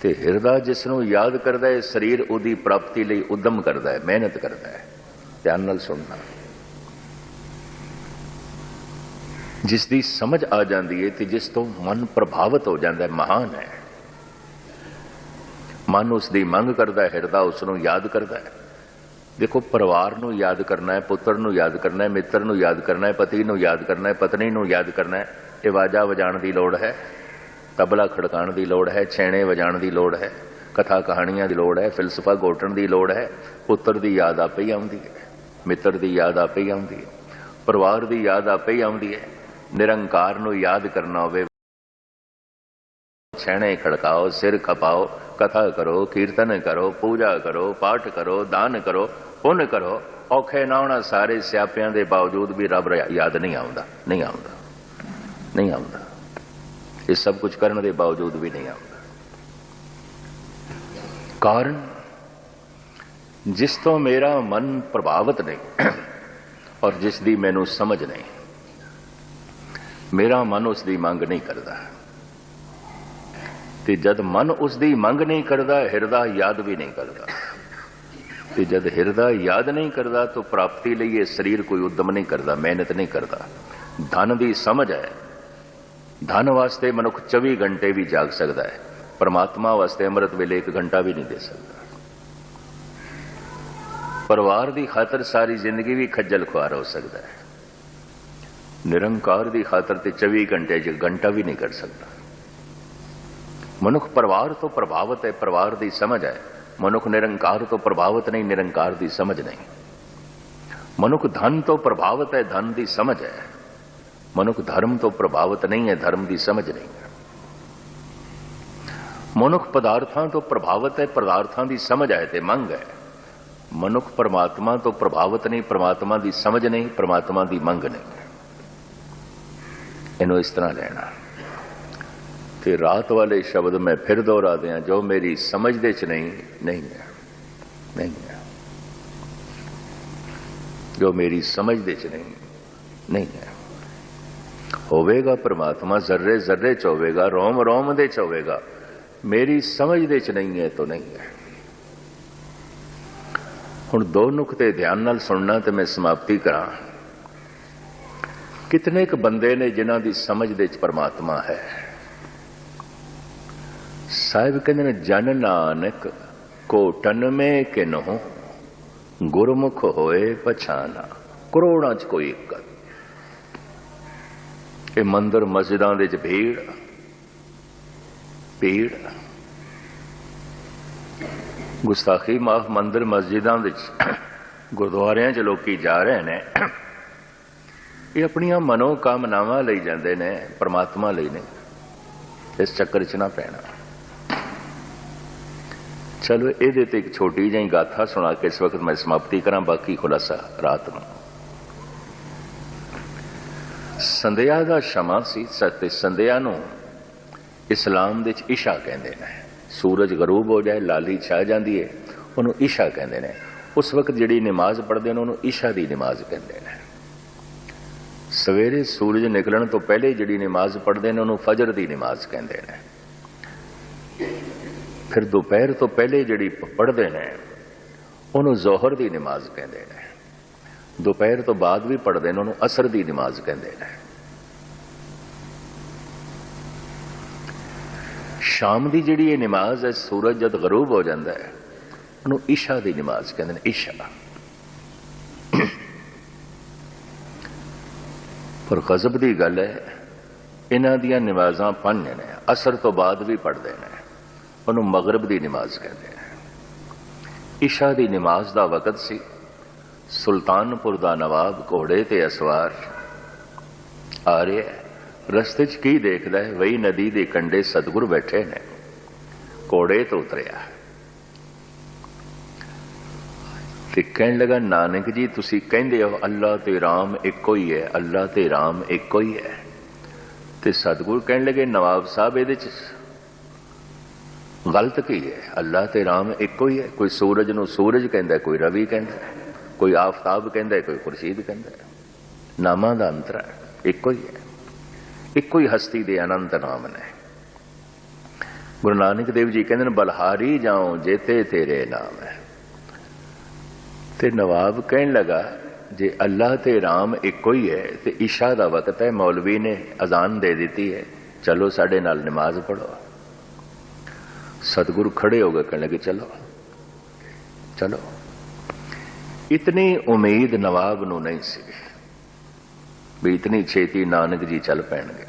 ਤੇ ਹਿਰਦਾ ਜਿਸ ਨੂੰ ਯਾਦ ਕਰਦਾ ਹੈ ਸਰੀਰ ਉਹਦੀ ਪ੍ਰਾਪਤੀ ਲਈ ਉਦਮ ਕਰਦਾ ਹੈ ਮਿਹਨਤ ਕਰਦਾ ਹੈ ਧਿਆਨ ਨਾਲ ਸੁਣਨਾ। ਜਿਸ ਦੀ ਸਮਝ ਆ ਜਾਂਦੀ ਹੈ ਤੇ ਜਿਸ ਤੋਂ ਮਨ ਪ੍ਰਭਾਵਿਤ ਹੋ ਜਾਂਦਾ ਹੈ ਮਹਾਨ ਹੈ। ਮਨ ਉਸ ਦੀ ਮੰਗ ਕਰਦਾ ਹੈ ਹਿਰਦਾ ਉਸ ਨੂੰ ਯਾਦ ਕਰਦਾ ਹੈ ਦੇਖੋ, ਪਰਿਵਾਰ ਨੂੰ ਯਾਦ ਕਰਨਾ ਹੈ ਪੁੱਤਰ ਨੂੰ ਯਾਦ ਕਰਨਾ ਹੈ ਮਿੱਤਰ ਨੂੰ ਯਾਦ ਕਰਨਾ ਹੈ ਪਤੀ ਨੂੰ ਯਾਦ ਕਰਨਾ ਹੈ ਪਤਨੀ ਨੂੰ ਯਾਦ ਕਰਨਾ ਹੈ ਇਹ ਵਾਜਾ ਵਜਾਉਣ ਦੀ ਲੋੜ ਹੈ, ਤਬਲਾ ਖੜਕਾਉਣ ਦੀ ਲੋੜ ਹੈ, ਛੇਣੇ ਵਜਾਣ ਦੀ ਲੋੜ ਹੈ, ਕਥਾ ਕਹਾਣੀਆਂ ਦੀ ਲੋੜ ਹੈ, ਫਿਲਸਫਾ ਗੋਟਣ ਦੀ ਲੋੜ ਹੈ, ਪੁੱਤਰ ਦੀ ਯਾਦ ਆਪੇ ਹੀ ਆਉਂਦੀ ਹੈ, ਮਿੱਤਰ ਦੀ ਯਾਦ ਆਪੇ ਹੀ ਆਉਂਦੀ ਹੈ, ਪਰਿਵਾਰ ਦੀ ਯਾਦ ਆਪੇ ਹੀ ਆਉਂਦੀ ਹੈ। ਨਿਰੰਕਾਰ ਨੂੰ ਯਾਦ ਕਰਨਾ ਹੋਵੇ। ਛੇਣੇ ਖੜਕਾਓ, ਸਿਰ ਖਪਾਓ, ਕਥਾ ਕਰੋ, ਕੀਰਤਨ ਕਰੋ, ਪੂਜਾ ਕਰੋ, ਪਾਠ ਕਰੋ, ਦਾਨ ਕਰੋ, ਪੁੰਨ ਕਰੋ। ਔਖੇ ਨਾ ਹੋਣਾ, ਸਾਰੇ ਸਿਆਪਿਆਂ ਦੇ ਬਾਵਜੂਦ ਵੀ ਰੱਬ ਯਾਦ ਨਹੀਂ ਆਉਂਦਾ ਨਹੀਂ ਆਉਂਦਾ ਨਹੀਂ ਆਉਂਦਾ। ਇਹ ਸਭ ਕੁਝ ਕਰਨ ਦੇ ਬਾਵਜੂਦ ਵੀ ਨਹੀਂ ਆਉਂਦਾ। ਕਾਰਨ? ਜਿਸ ਤੋਂ ਮੇਰਾ ਮਨ ਪ੍ਰਭਾਵਿਤ ਨਹੀਂ ਔਰ ਜਿਸ ਦੀ ਮੈਨੂੰ ਸਮਝ ਨਹੀਂ। ਮੇਰਾ ਮਨ ਉਸ ਦੀ ਮੰਗ ਨਹੀਂ ਕਰਦਾ। ਤੇ ਜਦ ਮਨ ਉਸ ਦੀ ਮੰਗ ਨਹੀਂ ਕਰਦਾ, ਹਿਰਦਾ ਯਾਦ ਵੀ ਨਹੀਂ ਕਰਦਾ। ਤੇ ਜਦ ਹਿਰਦਾ ਯਾਦ ਨਹੀਂ ਕਰਦਾ, ਤਾਂ ਪ੍ਰਾਪਤੀ ਲਈ ਇਹ ਸਰੀਰ ਕੋਈ ਉਦਮ ਨਹੀਂ ਕਰਦਾ, ਮਿਹਨਤ ਨਹੀਂ ਕਰਦਾ। ਧਨ ਦੀ ਸਮਝ ਹੈ। ਧਨ ਵਾਸਤੇ ਮਨੁੱਖ 24 ਘੰਟੇ ਵੀ ਜਾਗ ਸਕਦਾ ਹੈ। ਪਰਮਾਤਮਾ ਵਾਸਤੇ ਅੰਮ੍ਰਿਤ ਵੇਲੇ 1 ਘੰਟਾ ਵੀ ਨਹੀਂ ਦੇ ਸਕਦਾ। ਪਰਿਵਾਰ ਦੀ ਖਾਤਰ ਸਾਰੀ ਜ਼ਿੰਦਗੀ ਵੀ ਖੱਜਲ ਖੁਆਰ ਹੋ ਸਕਦਾ ਹੈ। ਨਿਰੰਕਾਰ ਦੀ ਖਾਤਰ ਤੇ 24 ਘੰਟੇ 'ਚ ਘੰਟਾ ਵੀ ਨਹੀਂ ਕਰ ਸਕਦਾ। ਮਨੁੱਖ ਪਰਿਵਾਰ ਤੋਂ ਪ੍ਰਭਾਵਿਤ ਹੈ, ਪਰਿਵਾਰ ਦੀ ਸਮਝ ਹੈ। ਮਨੁੱਖ ਨਿਰੰਕਾਰ ਤੋਂ ਪ੍ਰਭਾਵਿਤ ਨਹੀਂ, ਨਿਰੰਕਾਰ ਦੀ ਸਮਝ ਨਹੀਂ। ਮਨੁੱਖ ਧਨ ਤੋਂ ਪ੍ਰਭਾਵਿਤ ਹੈ, ਧਨ ਦੀ ਸਮਝ ਹੈ। ਮਨੁੱਖ ਧਰਮ ਤੋਂ ਪ੍ਰਭਾਵਿਤ ਨਹੀਂ ਹੈ, ਧਰਮ ਦੀ ਸਮਝ ਨਹੀਂ ਹੈ। ਮਨੁੱਖ ਪਦਾਰਥਾਂ ਤੋਂ ਪ੍ਰਭਾਵਿਤ ਹੈ, ਪਦਾਰਥਾਂ ਦੀ ਸਮਝ ਹੈ ਤੇ ਮੰਗ ਹੈ। ਮਨੁੱਖ ਪਰਮਾਤਮਾ ਤੋਂ ਪ੍ਰਭਾਵਿਤ ਨਹੀਂ, ਪਰਮਾਤਮਾ ਦੀ ਸਮਝ ਨਹੀਂ, ਪਰਮਾਤਮਾ ਦੀ ਮੰਗ ਨਹੀਂ। ਇਹਨੂੰ ਇਸ ਤਰ੍ਹਾਂ ਲੈਣਾ। ਤੇ ਰਾਤ ਵਾਲੇ ਸ਼ਬਦ ਮੈਂ ਫਿਰ ਦੁਹਰਾ ਦਿਆਂ, ਜੋ ਮੇਰੀ ਸਮਝ ਦੇ ਚ ਨਹੀਂ ਨਹੀਂ ਹੈ ਨਹੀਂ ਹੈ। ਜੋ ਮੇਰੀ ਸਮਝ ਦੇ ਚ ਨਹੀਂ ਨਹੀਂ ਹੈ। ਹੋਵੇਗਾ ਪ੍ਰਮਾਤਮਾ, ਜ਼ਰਰੇ ਜ਼ਰਰੇ ਚ ਹੋਵੇਗਾ, ਰੋਮ ਰੋਮ ਦੇ ਚ ਹੋਵੇਗਾ। ਮੇਰੀ ਸਮਝ ਦੇ ਚ ਨਹੀਂ ਹੈ, ਤਾਂ ਨਹੀਂ ਹੈ। ਹੁਣ ਦੋ ਨੁਕਤੇ ਧਿਆਨ ਨਾਲ ਸੁਣਨਾ ਤੇ ਮੈਂ ਸਮਾਪਤੀ ਕਰਾਂ। ਕਿਤਨੇ ਕੁ ਬੰਦੇ ਨੇ ਜਿਨ੍ਹਾਂ ਦੀ ਸਮਝ ਦੇ ਚ ਪਰਮਾਤਮਾ ਹੈ? ਸਾਹਿਬ ਕਹਿੰਦੇ ਨੇ, ਜਨ ਨਾਨਕ ਕੋਟਨ ਮੇ ਕਿਨਹੁ, ਗੁਰਮੁਖ ਹੋਏ ਪਛਾਨਾ। ਕਰੋੜਾਂ ਚ ਕੋਈ ਇੱਕ ਇਹ ਮੰਦਰ ਮਸਜਿਦਾਂ ਦੇ ਚ ਭੀੜ ਭੀੜ। ਗੁਸਤਾਖੀ ਮਾਫ ਮੰਦਰ ਮਸਜਿਦਾਂ ਵਿੱਚ ਗੁਰਦੁਆਰਿਆਂ 'ਚ ਲੋਕੀ ਜਾ ਰਹੇ ਨੇ। ਇਹ ਆਪਣੀਆਂ ਮਨੋ ਕਾਮਨਾਵਾਂ ਲਈ ਜਾਂਦੇ ਨੇ, ਪਰਮਾਤਮਾ ਲਈ ਨੇ। ਇਸ ਚੱਕਰ 'ਚ ਨਾ ਪੈਣਾ। ਚਲੋ, ਇਹਦੇ ਤੇ ਇੱਕ ਛੋਟੀ ਜਿਹੀ ਗਾਥਾ ਸੁਣਾ ਕੇ ਇਸ ਵਕਤ ਮੈਂ ਸਮਾਪਤੀ ਕਰਾਂ, ਬਾਕੀ ਖੁਲਾਸਾ ਰਾਤ ਨੂੰ। ਸੰਧਿਆ ਦਾ ਸ਼ਮਾ ਸੀ ਸਤੇ ਸੰਧਿਆ ਨੂੰ ਇਸਲਾਮ ਦੇ ਵਿੱਚ ਇਸ਼ਾ ਕਹਿੰਦੇ ਨੇ। ਸੂਰਜ ਗਰੂਬ ਹੋ ਜਾਏ, ਲਾਲੀ ਛਾ ਜਾਂਦੀ ਹੈ ਉਹਨੂੰ ਇਸ਼ਾ ਕਹਿੰਦੇ ਨੇ। ਉਸ ਵਕਤ ਜਿਹੜੀ ਨਮਾਜ਼ ਪੜ੍ਹਦੇ ਨੇ, ਉਹਨੂੰ ਇਸ਼ਾ ਦੀ ਨਮਾਜ਼ ਕਹਿੰਦੇ ਨੇ। ਸਵੇਰੇ ਸੂਰਜ ਨਿਕਲਣ ਤੋਂ ਪਹਿਲੇ ਜਿਹੜੀ ਨਮਾਜ਼ ਪੜ੍ਹਦੇ ਨੇ, ਉਹਨੂੰ ਫਜਰ ਦੀ ਨਮਾਜ਼ ਕਹਿੰਦੇ ਨੇ। ਫਿਰ ਦੁਪਹਿਰ ਤੋਂ ਪਹਿਲੇ ਜਿਹੜੀ ਪੜ੍ਹਦੇ ਨੇ, ਉਹਨੂੰ ਜ਼ੋਹਰ ਦੀ ਨਮਾਜ਼ ਕਹਿੰਦੇ ਨੇ। ਦੁਪਹਿਰ ਤੋਂ ਬਾਅਦ ਵੀ ਪੜ੍ਹਦੇ ਨੇ, ਉਹਨੂੰ ਅਸਰ ਦੀ ਨਮਾਜ਼ ਕਹਿੰਦੇ ਨੇ। ਸ਼ਾਮ ਦੀ ਜਿਹੜੀ ਇਹ ਨਮਾਜ਼ ਹੈ, ਸੂਰਜ ਜਦ ਗਰੂਬ ਹੋ ਜਾਂਦਾ ਹੈ, ਉਹਨੂੰ ਇਸ਼ਾ ਦੀ ਨਮਾਜ਼ ਕਹਿੰਦੇ ਨੇ ਇਸ਼ਾ ਪਰ ਗਜ਼ਬ ਦੀ ਗੱਲ ਹੈ, ਇਹਨਾਂ ਦੀਆਂ ਨਮਾਜ਼ਾਂ ਪੰਜ ਨੇ, ਅਸਰ ਤੋਂ ਬਾਅਦ ਵੀ ਪੜ੍ਹਦੇ ਨੇ। ਉਹਨੂੰ ਮਗਰਬ ਦੀ ਨਮਾਜ਼ ਕਹਿੰਦੇ ਨੇ। ਇਸ਼ਾ ਦੀ ਨਮਾਜ਼ ਦਾ ਵਕਤ ਸੀ। ਸੁਲਤਾਨਪੁਰ ਦਾ ਨਵਾਬ ਘੋੜੇ ਤੇ ਅਸਵਾਰ। ਆ ਰਿਹਾ ਰਸਤੇ 'ਚ ਕੀ ਦੇਖਦਾ ਹੈ? ਵਈ ਨਦੀ ਦੇ ਕੰਢੇ ਸਤਗੁਰ ਬੈਠੇ ਨੇ। ਘੋੜੇ ਤੋਂ ਉਤਰਿਆ। ਤੇ ਕਹਿਣ ਲੱਗਾ, ਨਾਨਕ ਜੀ, ਤੁਸੀਂ ਕਹਿੰਦੇ ਹੋ ਅੱਲਾ ਤੇ ਰਾਮ ਇੱਕੋ ਹੀ ਹੈ ਅੱਲਾ ਤੇ ਰਾਮ ਇੱਕੋ ਹੀ ਹੈ। ਤੇ ਸਤਗੁਰ ਕਹਿਣ ਲੱਗੇ, ਨਵਾਬ ਸਾਹਿਬ ਇਹਦੇ 'ਚ ਗਲਤ ਕੀ ਹੈ? ਅੱਲਾ ਤੇ ਰਾਮ ਇੱਕੋ ਹੀ ਹੈ। ਕੋਈ ਸੂਰਜ ਨੂੰ ਸੂਰਜ ਕਹਿੰਦਾ, ਕੋਈ ਰਵੀ ਕਹਿੰਦਾ, ਕੋਈ ਆਫਤਾਬ ਕਹਿੰਦਾ, ਕੋਈ ਖੁਰਸ਼ੀਦ ਕਹਿੰਦਾ। ਨਾਮਾਂ ਦਾ ਅੰਤਰ ਹੈ, ਇੱਕੋ ਹੀ ਹੈ। ਇੱਕੋ ਹੀ ਹਸਤੀ ਦੇ ਅਨੰਤ ਨਾਮ ਨੇ। ਗੁਰੂ ਨਾਨਕ ਦੇਵ ਜੀ ਕਹਿੰਦੇ ਨੇ, ਬਲਹਾਰੀ ਜਾਉ ਜੇਤੇ ਤੇਰੇ ਨਾਮ ਹੈ। ਤੇ ਨਵਾਬ ਕਹਿਣ ਲਗਾ, ਜੇ ਅੱਲਾ ਤੇ ਰਾਮ ਇੱਕੋ ਹੀ ਹੈ, ਤੇ ਇਸ਼ਾ ਦਾ ਵਕਤ ਹੈ, ਮੌਲਵੀ ਨੇ ਅਜ਼ਾਨ ਦੇ ਦਿੱਤੀ ਹੈ। ਚਲੋ ਸਾਡੇ ਨਾਲ ਨਮਾਜ਼ ਪੜੋ ਸਤਿਗੁਰੂ ਖੜੇ ਹੋ ਗਏ ਕਹਿਣ ਲੱਗੇ, ਚਲੋ। ਚਲੋ। ਇਤਨੀ ਉਮੀਦ ਨਵਾਬ ਨੂੰ ਨਹੀਂ ਸੀ ਵੀ ਇਤਨੀ ਛੇਤੀ ਨਾਨਕ ਜੀ ਚੱਲ ਪੈਣਗੇ।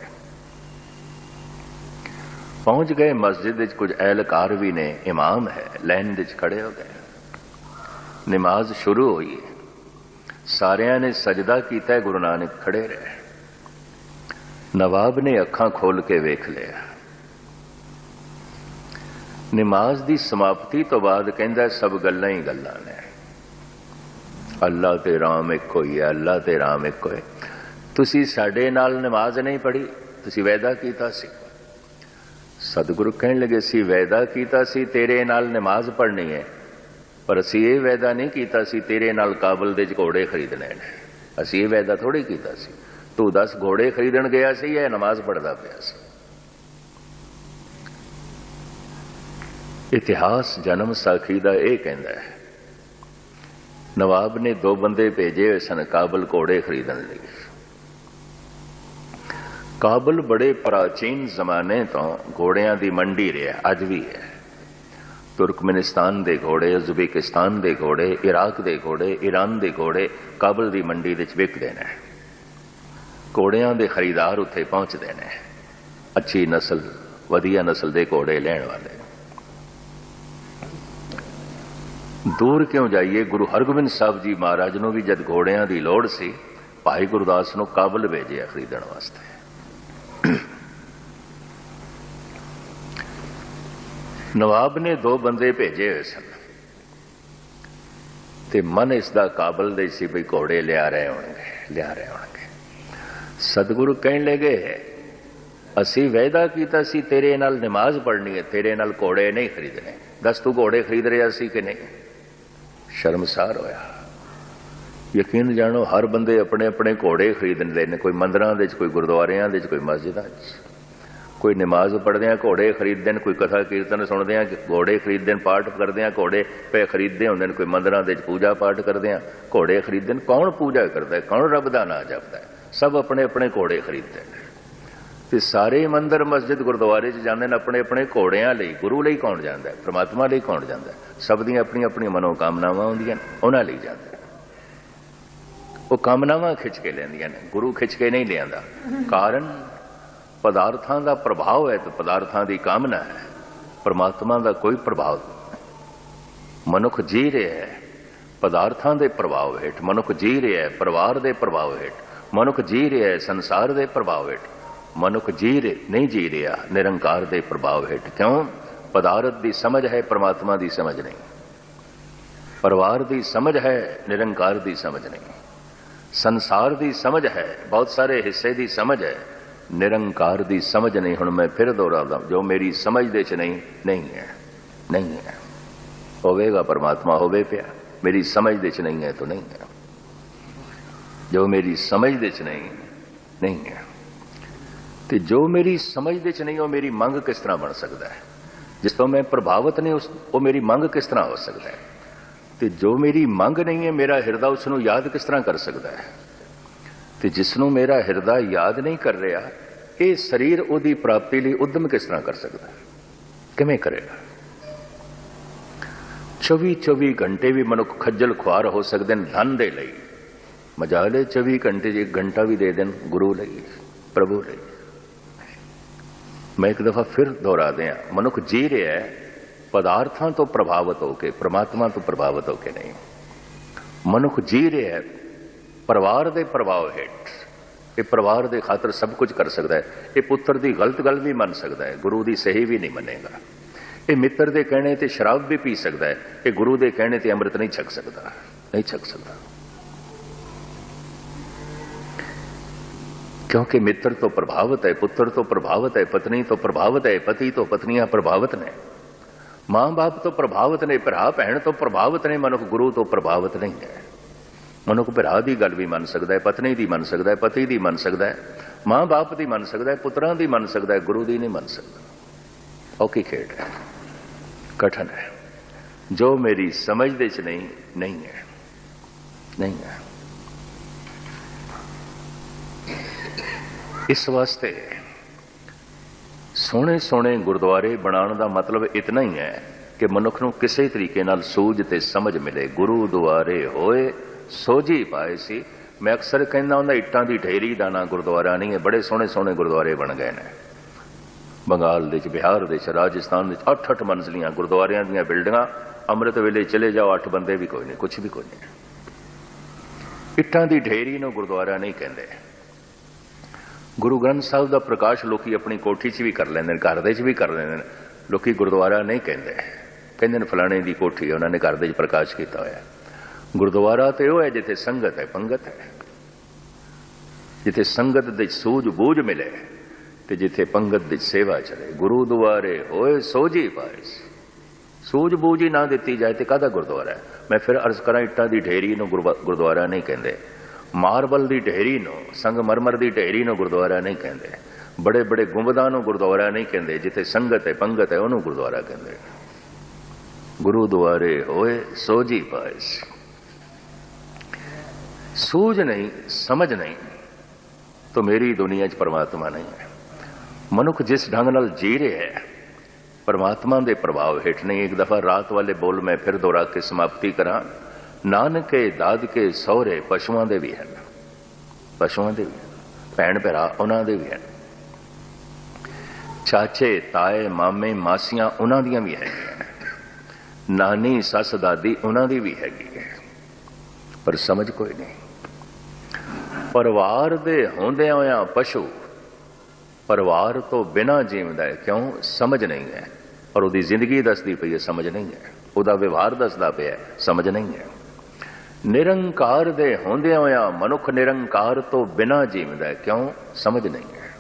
ਪਹੁੰਚ ਗਏ ਮਸਜਿਦ ਵਿੱਚ ਕੁਝ ਅਹਿਲਕਾਰ ਵੀ ਨੇ, ਇਮਾਮ ਹੈ ਲਾਈਨ ਵਿੱਚ ਖੜੇ ਹੋ ਗਏ। ਨਮਾਜ਼ ਸ਼ੁਰੂ ਹੋਈ ਸਾਰਿਆਂ ਨੇ ਸਜਦਾ ਕੀਤਾ ਗੁਰੂ ਨਾਨਕ ਖੜੇ ਰਹੇ। ਨਵਾਬ ਨੇ ਅੱਖਾਂ ਖੋਲ ਕੇ ਵੇਖ ਲਿਆ। ਨਮਾਜ਼ ਦੀ ਸਮਾਪਤੀ ਤੋਂ ਬਾਅਦ ਕਹਿੰਦਾ ਸਭ ਗੱਲਾਂ ਹੀ ਗੱਲਾਂ ਨੇ। ਅੱਲਾ ਤੇ ਰਾਮ ਇੱਕੋ ਹੀ ਹੈ ਅੱਲਾ ਤੇ ਰਾਮ ਇੱਕੋ ਹੈ। ਤੁਸੀਂ ਸਾਡੇ ਨਾਲ ਨਮਾਜ਼ ਨਹੀਂ ਪੜ੍ਹੀ, ਤੁਸੀਂ ਵੈਦਾ ਕੀਤਾ ਸੀ। ਸਤਿਗੁਰੂ ਕਹਿਣ ਲੱਗੇ ਸੀ ਵੈਦਾ ਕੀਤਾ ਸੀ, ਤੇਰੇ ਨਾਲ ਨਮਾਜ਼ ਪੜ੍ਹਨੀ ਹੈ। ਪਰ ਅਸੀਂ ਇਹ ਵੈਦਾ ਨਹੀਂ ਕੀਤਾ ਸੀ, ਤੇਰੇ ਨਾਲ ਕਾਬਲ ਦੇ ਘੋੜੇ ਖਰੀਦਣੇ ਨੇ। ਅਸੀਂ ਇਹ ਵੈਦਾ ਥੋੜੀ ਕੀਤਾ ਸੀ। ਤੂੰ 10 ਘੋੜੇ ਖਰੀਦਣ ਗਿਆ ਸੀ ਜਾਂ ਨਮਾਜ਼ ਪੜ੍ਹਦਾ ਪਿਆ ਸੀ? ਇਤਿਹਾਸ ਜਨਮ ਸਾਖੀ ਦਾ ਇਹ ਕਹਿੰਦਾ ਹੈ, ਨਵਾਬ ਨੇ ਦੋ ਬੰਦੇ ਭੇਜੇ ਹੋਏ ਸਨ ਕਾਬਲ ਘੋੜੇ ਖਰੀਦਣ ਲਈ। ਕਾਬਲ ਬੜੇ ਪ੍ਰਾਚੀਨ ਜ਼ਮਾਨੇ ਤੋਂ ਘੋੜਿਆਂ ਦੀ ਮੰਡੀ ਰਿਹਾ, ਅੱਜ ਵੀ ਹੈ। ਤੁਰਕਮਨਿਸਤਾਨ ਦੇ ਘੋੜੇ, ਉਜ਼ਬੇਕਿਸਤਾਨ ਦੇ ਘੋੜੇ, ਇਰਾਕ ਦੇ ਘੋੜੇ ਈਰਾਨ ਦੇ ਘੋੜੇ ਕਾਬਲ ਦੀ ਮੰਡੀ ਵਿੱਚ ਵਿਕਦੇ ਨੇ। ਘੋੜਿਆਂ ਦੇ ਖਰੀਦਾਰ ਉੱਥੇ ਪਹੁੰਚਦੇ ਨੇ। ਅੱਛੀ ਨਸਲ, ਵਧੀਆ ਨਸਲ ਦੇ ਘੋੜੇ ਲੈਣ ਵਾਲੇ। ਦੂਰ ਕਿਉਂ ਜਾਈਏ? ਗੁਰੂ ਹਰਗੋਬਿੰਦ ਸਾਹਿਬ ਜੀ ਮਹਾਰਾਜ ਨੂੰ ਵੀ ਜਦ ਘੋੜਿਆਂ ਦੀ ਲੋੜ ਸੀ, ਭਾਈ ਗੁਰਦਾਸ ਨੂੰ ਕਾਬਲ ਭੇਜਿਆ ਖਰੀਦਣ ਵਾਸਤੇ। ਨਵਾਬ ਨੇ ਦੋ ਬੰਦੇ ਭੇਜੇ ਹੋਏ ਸਨ। ਤੇ ਮਨ ਇਸ ਦਾ ਕਾਬਲ ਦੇ ਸੀ ਵੀ ਘੋੜੇ ਲਿਆ ਰਹੇ ਹੋਣਗੇ, ਲਿਆ ਰਹੇ ਹੋਣਗੇ। ਸਤਿਗੁਰੂ ਕਹਿਣ ਲੱਗੇ, ਅਸੀਂ ਵਾਅਦਾ ਕੀਤਾ ਸੀ ਤੇਰੇ ਨਾਲ ਨਮਾਜ਼ ਪੜ੍ਹਨੀ ਹੈ, ਤੇਰੇ ਨਾਲ ਘੋੜੇ ਨਹੀਂ ਖਰੀਦਣੇ। ਦੱਸ ਤੂੰ ਘੋੜੇ ਖਰੀਦ ਰਿਹਾ ਸੀ ਕਿ ਨਹੀਂ? ਸ਼ਰਮਸਾਰ ਹੋਇਆ। ਯਕੀਨ ਜਾਣੋ, ਹਰ ਬੰਦੇ ਆਪਣੇ ਆਪਣੇ ਘੋੜੇ ਖਰੀਦਣ ਦੇ ਨੇ, ਕੋਈ ਮੰਦਰਾਂ ਦੇ ਵਿੱਚ, ਕੋਈ ਗੁਰਦੁਆਰਿਆਂ ਦੇ ਵਿੱਚ, ਕੋਈ ਮਸਜਿਦਾਂ ਚ ਕੋਈ ਨਮਾਜ਼ ਪੜ੍ਹਦੇ ਆ ਘੋੜੇ ਖਰੀਦਦੇ ਨੇ, ਕੋਈ ਕਥਾ ਕੀਰਤਨ ਸੁਣਦੇ ਆ ਘੋੜੇ ਖਰੀਦਦੇ ਨੇ, ਪਾਠ ਕਰਦੇ ਆ ਘੋੜੇ ਪੇ ਖਰੀਦਦੇ ਹੁੰਦੇ ਨੇ, ਕੋਈ ਮੰਦਰਾਂ ਦੇ ਵਿੱਚ ਪੂਜਾ ਪਾਠ ਕਰਦੇ ਆ ਘੋੜੇ ਖਰੀਦਦੇ ਨੇ, ਕੌਣ ਪੂਜਾ ਕਰਦਾ ਹੈ, ਕੌਣ ਰੱਬ ਦਾ ਨਾਮ ਜਪਦਾ ਹੈ? ਸਭ ਆਪਣੇ ਆਪਣੇ ਘੋੜੇ ਖਰੀਦਦੇ ਨੇ। ਤੇ ਸਾਰੇ ਮੰਦਰ, ਮਸਜਿਦ, ਗੁਰਦੁਆਰੇ 'ਚ ਜਾਂਦੇ ਨੇ, ਆਪਣੇ ਆਪਣੇ ਘੋੜਿਆਂ ਲਈ, ਗੁਰੂ ਲਈ ਕੌਣ ਜਾਂਦਾ ਹੈ? ਪ੍ਰਮਾਤਮਾ ਲਈ ਕੌਣ ਜਾਂਦਾ ਹੈ? ਸਭ ਦੀਆਂ ਆਪਣੀਆਂ ਆਪਣੀਆਂ ਮਨੋਕਾਮਨਾਵਾਂ ਹੁੰਦੀਆਂ ਨੇ, ਉਹਨਾਂ ਲਈ ਜਾਂਦੇ ਉਹ ਕਾਮਨਾਵਾਂ ਖਿੱਚ ਕੇ ਲੈਂਦੀਆਂ ਨੇ, ਗੁਰੂ ਖਿੱਚ ਕੇ ਨਹੀਂ ਲਿਆਂਦਾ। ਕਾਰਨ ਪਦਾਰਥਾਂ ਦਾ ਪ੍ਰਭਾਵ ਹੈ ਤੇ ਪਦਾਰਥਾਂ ਦੀ ਕਾਮਨਾ ਹੈ। ਪਰਮਾਤਮਾ ਦਾ ਕੋਈ ਪ੍ਰਭਾਵ ਨਹੀਂ। ਮਨੁੱਖ ਜੀ ਰਿਹਾ ਹੈ, ਪਦਾਰਥਾਂ ਦੇ ਪ੍ਰਭਾਵ ਹੇਠ। ਮਨੁੱਖ ਜੀ ਰਿਹਾ ਹੈ, ਪਰਿਵਾਰ ਦੇ ਪ੍ਰਭਾਵ ਹੇਠ। ਮਨੁੱਖ ਜੀ ਰਿਹਾ ਹੈ, ਸੰਸਾਰ ਦੇ ਪ੍ਰਭਾਵ ਹੇਠ। ਮਨੁੱਖ ਜੀ ਰਿਹਾ ਨਹੀਂ ਜੀ ਰਿਹਾ, ਨਿਰੰਕਾਰ ਦੇ ਪ੍ਰਭਾਵ ਹੇਠ। ਕਿਉਂ? ਪਦਾਰਥ ਦੀ ਸਮਝ ਹੈ, ਪਰਮਾਤਮਾ ਦੀ ਸਮਝ ਨਹੀਂ। ਪਰਿਵਾਰ ਦੀ ਸਮਝ ਹੈ, ਨਿਰੰਕਾਰ ਦੀ ਸਮਝ ਨਹੀਂ। ਸੰਸਾਰ ਦੀ ਸਮਝ ਹੈ, ਬਹੁਤ ਸਾਰੇ ਹਿੱਸੇ ਦੀ ਸਮਝ ਹੈ। ਨਿਰੰਕਾਰ ਦੀ ਸਮਝ ਨਹੀਂ, ਹੁਣ ਮੈਂ ਫਿਰ ਦੁਹਰਾਉਂਦਾ, ਜੋ ਮੇਰੀ ਸਮਝ ਦੇ ਚ ਨਹੀਂ ਨਹੀਂ ਹੈ ਨਹੀਂ ਹੈ। ਹੋਵੇਗਾ ਪਰਮਾਤਮਾ, ਹੋਵੇ ਪਿਆ। ਮੇਰੀ ਸਮਝ ਦੇ ਚ ਨਹੀਂ ਹੈ ਤਾਂ ਨਹੀਂ ਹੈ। ਜੋ ਮੇਰੀ ਸਮਝ ਦੇ ਚ ਨਹੀਂ ਨਹੀਂ ਹੈ। ਤੇ ਜੋ ਮੇਰੀ ਸਮਝ ਦੇ ਚ ਨਹੀਂ, ਉਹ ਮੇਰੀ ਮੰਗ ਕਿਸ ਤਰ੍ਹਾਂ ਬਣ ਸਕਦਾ ਹੈ? ਜਿਸ ਤੋਂ ਮੈਂ ਪ੍ਰਭਾਵਿਤ ਨਹੀਂ, ਉਸ ਉਹ ਮੇਰੀ ਮੰਗ ਕਿਸ ਤਰ੍ਹਾਂ ਹੋ ਸਕਦਾ ਹੈ? ਤੇ ਜੋ ਮੇਰੀ ਮੰਗ ਨਹੀਂ ਹੈ, ਮੇਰਾ ਹਿਰਦਾ ਉਸ ਨੂੰ ਯਾਦ ਕਿਸ ਤਰ੍ਹਾਂ ਕਰ ਸਕਦਾ ਹੈ? ਤੇ ਜਿਸ ਨੂੰ ਮੇਰਾ ਹਿਰਦਾ ਯਾਦ ਨਹੀਂ ਕਰ ਰਿਹਾ, ਇਹ ਸਰੀਰ ਉਹਦੀ ਪ੍ਰਾਪਤੀ ਲਈ ਉਦਮ ਕਿਸ ਤਰ੍ਹਾਂ ਕਰ ਸਕਦਾ ਹੈ? ਕਿਵੇਂ ਕਰੇਗਾ? 24 24 ਘੰਟੇ ਵੀ ਮਨੁੱਖ ਖੱਜਲ ਖੁਆਰ ਹੋ ਸਕਦੇ ਨੇ ਧਨ ਦੇ ਲਈ। ਮਜਾਲੇ 24 ਘੰਟੇ ਜੇ ਘੰਟਾ ਵੀ ਦੇ ਦੇਣ ਗੁਰੂ ਲਈ, ਪ੍ਰਭੂ ਲਈ। ਮੈਂ ਇੱਕ ਦਫਾ ਫਿਰ ਦੁਹਰਾ ਦਿਆਂ, ਮਨੁੱਖ ਜੀ ਰਿਹਾ ਹੈ, ਪਦਾਰਥਾਂ ਤੋਂ ਪ੍ਰਭਾਵਿਤ ਹੋ ਕੇ, ਪ੍ਰਮਾਤਮਾ ਤੋਂ ਪ੍ਰਭਾਵਿਤ ਹੋ ਕੇ ਨਹੀਂ। ਮਨੁੱਖ ਜੀ ਰਿਹਾ ਹੈ ਪਰਿਵਾਰ ਦੇ ਪ੍ਰਭਾਵ ਹੇਠ। ਇਹ ਪਰਿਵਾਰ ਦੇ ਖਾਤਰ ਸਭ ਕੁਝ ਕਰ ਸਕਦਾ ਹੈ। ਇਹ ਪੁੱਤਰ ਦੀ ਗਲਤ ਗੱਲ ਵੀ ਮੰਨ ਸਕਦਾ ਹੈ। ਗੁਰੂ ਦੀ ਸਹੀ ਵੀ ਨਹੀਂ ਮੰਨੇਗਾ। ਇਹ ਮਿੱਤਰ ਦੇ ਕਹਿਣੇ ਤੇ ਸ਼ਰਾਬ ਵੀ ਪੀ ਸਕਦਾ ਹੈ। ਇਹ ਗੁਰੂ ਦੇ ਕਹਿਣੇ ਤੇ ਅੰਮ੍ਰਿਤ ਨਹੀਂ ਛਕ ਸਕਦਾ। ਨਹੀਂ ਛਕ ਸਕਦਾ। ਕਿਉਂਕਿ ਮਿੱਤਰ ਤੋਂ ਪ੍ਰਭਾਵਿਤ ਹੈ, ਪੁੱਤਰ ਤੋਂ ਪ੍ਰਭਾਵਿਤ ਹੈ, ਪਤਨੀ ਤੋਂ ਪ੍ਰਭਾਵਿਤ ਹੈ, ਪਤੀ ਤੋਂ ਪਤਨੀਆਂ ਪ੍ਰਭਾਵਿਤ ਨੇ। ਮਾਂ-ਬਾਪ ਤੋਂ ਪ੍ਰਭਾਵਿਤ ਨੇ ਭਰਾ ਭੈਣ ਤੋਂ ਪ੍ਰਭਾਵਿਤ ਨੇ, ਮਨੁੱਖ ਗੁਰੂ ਤੋਂ ਪ੍ਰਭਾਵਿਤ ਨਹੀਂ ਹੈ। ਮਨੁੱਖ ਭਰਾ ਦੀ ਗੱਲ ਵੀ ਮੰਨ ਸਕਦਾ ਹੈ, ਪਤਨੀ ਦੀ ਮੰਨ ਸਕਦਾ ਹੈ, ਪਤੀ ਦੀ ਮੰਨ ਸਕਦਾ ਹੈ, ਮਾਂ-ਬਾਪ ਦੀ ਮੰਨ ਸਕਦਾ ਹੈ, ਪੁੱਤਰਾਂ ਦੀ ਮੰਨ ਸਕਦਾ ਹੈ, ਗੁਰੂ ਦੀ ਨਹੀਂ ਮੰਨ ਸਕਦਾ। ਔਖੀ ਖੇਡ ਹੈ? ਕਠਨ ਹੈ। ਜੋ ਮੇਰੀ ਸਮਝ ਦੇ ਚ ਨਹੀਂ ਨਹੀਂ ਹੈ। ਨਹੀਂ ਹੈ। ਇਸ ਵਾਸਤੇ ਸੋਹਣੇ ਸੋਹਣੇ ਗੁਰਦੁਆਰੇ ਬਣਾਉਣ ਦਾ ਮਤਲਬ ਇਤਨਾ ਹੀ ਹੈ ਕਿ ਮਨੁੱਖ ਨੂੰ ਕਿਸੇ ਤਰੀਕੇ ਨਾਲ ਸੂਝ ਤੇ ਸਮਝ ਮਿਲੇ। ਗੁਰੂ ਦੁਆਰੇ ਹੋਏ ਸੋਝੀ ਪਾਏ ਸੀ। ਮੈਂ ਅਕਸਰ ਕਹਿੰਦਾ ਹੁੰਦਾ, ਇੱਟਾਂ ਦੀ ਢੇਰੀ ਦਾ ਨਾ ਗੁਰਦੁਆਰਾ ਨਹੀਂ ਹੈ, ਬੜੇ ਸੋਹਣੇ ਸੋਹਣੇ ਗੁਰਦੁਆਰੇ ਬਣ ਗਏ ਨੇ। ਬੰਗਾਲ ਦੇ ਚ ਬਿਹਾਰ ਦੇ ਚ ਰਾਜਸਥਾਨ ਦੇ ਚ ਅੱਠ ਅੱਠ ਮੰਜ਼ਲੀਆਂ, ਗੁਰਦੁਆਰਿਆਂ ਦੀਆਂ ਬਿਲਡਿੰਗਾਂ, ਅੰਮ੍ਰਿਤ ਵੇਲੇ ਚਲੇ ਜਾਓ, ਅੱਠ ਬੰਦੇ ਵੀ ਕੋਈ ਨਹੀਂ ਕੁਝ ਵੀ ਕੋਈ ਨਹੀਂ। ਇੱਟਾਂ ਦੀ ਢੇਰੀ ਨੂੰ ਗੁਰਦੁਆਰਾ ਨਹੀਂ ਕਹਿੰਦੇ। ਗੁਰੂ ਗ੍ਰੰਥ ਸਾਹਿਬ ਦਾ ਪ੍ਰਕਾਸ਼ ਲੋਕੀ ਆਪਣੀ ਕੋਠੀ 'ਚ ਵੀ ਕਰ ਲੈਂਦੇ ਨੇ, ਘਰ ਦੇ 'ਚ ਵੀ ਕਰ ਲੈਂਦੇ ਨੇ। ਲੋਕੀ ਗੁਰਦੁਆਰਾ ਨਹੀਂ ਕਹਿੰਦੇ। ਕਹਿੰਦੇ ਨੇ, ਫਲਾਣੇ ਦੀ ਕੋਠੀ ਉਹਨਾਂ ਨੇ ਘਰ ਦੇ 'ਚ ਪ੍ਰਕਾਸ਼ ਕੀਤਾ ਹੋਇਆ। ਗੁਰਦੁਆਰਾ ਤੇ ਉਹ ਹੈ ਜਿੱਥੇ ਸੰਗਤ ਹੈ, ਪੰਗਤ ਹੈ। ਜਿੱਥੇ ਸੰਗਤ ਦੇ ਸੂਝ ਬੂਝ ਮਿਲੇ ਤੇ ਜਿੱਥੇ ਪੰਗਤ ਦੀ ਸੇਵਾ ਚਲੇ। ਗੁਰੂ ਦੁਆਰੇ ਹੋਏ ਸੋਝੀ ਪਾਏ ਸੂਝ ਬੂਝ ਹੀ ਨਾ ਦਿੱਤੀ ਜਾਏ ਤੇ ਕਾਹਦਾ ਗੁਰਦੁਆਰਾ ਹੈ? ਮੈਂ ਫਿਰ ਅਰਜ਼ ਕਰਾਂ ਇੱਟਾਂ ਦੀ ਢੇਰੀ ਨੂੰ ਗੁਰਦੁਆਰਾ ਨਹੀਂ ਕਹਿੰਦੇ। ਮਾਰਬਲ ਦੀ ਢੇਰੀ ਨੂੰ ਸੰਗਮਰਮਰ ਦੀ ਢੇਰੀ ਨੂੰ ਗੁਰਦੁਆਰਾ ਨਹੀਂ ਕਹਿੰਦੇ। ਬੜੇ ਬੜੇ ਗੁੰਬਦਾਂ ਨੂੰ ਗੁਰਦੁਆਰਾ ਨਹੀਂ ਕਹਿੰਦੇ, ਜਿੱਥੇ ਸੰਗਤ ਹੈ, ਪੰਗਤ ਹੈ, ਉਹਨੂੰ ਗੁਰਦੁਆਰਾ ਕਹਿੰਦੇ। ਗੁਰੂ ਦੁਆਰੇ ਹੋਏ ਸੋਝੀ ਪਾਏ ਸੂਝ ਨਹੀਂ, ਸਮਝ ਨਹੀਂ ਤਾਂ ਮੇਰੀ ਦੁਨੀਆ 'ਚ ਪਰਮਾਤਮਾ ਨਹੀਂ ਹੈ। ਮਨੁੱਖ ਜਿਸ ਢੰਗ ਨਾਲ ਜੀ ਰਿਹਾ ਹੈ, ਪਰਮਾਤਮਾ ਦੇ ਪ੍ਰਭਾਵ ਹੇਠ ਨਹੀਂ। ਇੱਕ ਦਫਾ ਰਾਤ ਵਾਲੇ ਬੋਲ ਮੈਂ ਫਿਰ ਦੁਹਰਾ ਕੇ ਸਮਾਪਤੀ ਕਰਾਂ। ਨਾਨਕੇ, ਦਾਦਕੇ, ਸਹੁਰੇ ਪਸ਼ੂਆਂ ਦੇ ਵੀ ਹਨ। ਪਸ਼ੂਆਂ ਦੇ ਵੀ ਭੈਣ ਭਰਾ ਉਹਨਾਂ ਦੇ ਵੀ ਹਨ। ਚਾਚੇ, ਤਾਏ, ਮਾਮੇ, ਮਾਸੀਆਂ ਉਹਨਾਂ ਦੀਆਂ ਵੀ ਹੈਗੀਆਂ ਨਾਨੀ, ਸੱਸ, ਦਾਦੀ ਉਹਨਾਂ ਦੀ ਵੀ ਹੈਗੀ ਹੈ। ਪਰ ਸਮਝ ਕੋਈ ਨਹੀਂ। ਪਰਿਵਾਰ ਦੇ ਹੁੰਦਿਆਂ ਹੋਇਆਂ ਪਸ਼ੂ ਪਰਿਵਾਰ ਤੋਂ ਬਿਨਾ ਜੀਵਦਾ ਹੈ, ਕਿਉਂ? ਸਮਝ ਨਹੀਂ ਹੈ। ਔਰ ਉਹਦੀ ਜ਼ਿੰਦਗੀ ਦੱਸਦੀ ਪਈ ਹੈ, ਸਮਝ ਨਹੀਂ ਹੈ। ਉਹਦਾ ਵਿਵਹਾਰ ਦੱਸਦਾ ਪਿਆ ਸਮਝ ਨਹੀਂ ਹੈ। ਨਿਰੰਕਾਰ ਦੇ ਹੁੰਦਿਆਂ ਹੋਇਆਂ ਮਨੁੱਖ ਨਿਰੰਕਾਰ ਤੋਂ ਬਿਨਾਂ ਜੀਵਦਾ ਹੈ, ਕਿਉਂ? ਸਮਝ ਨਹੀਂ ਹੈ।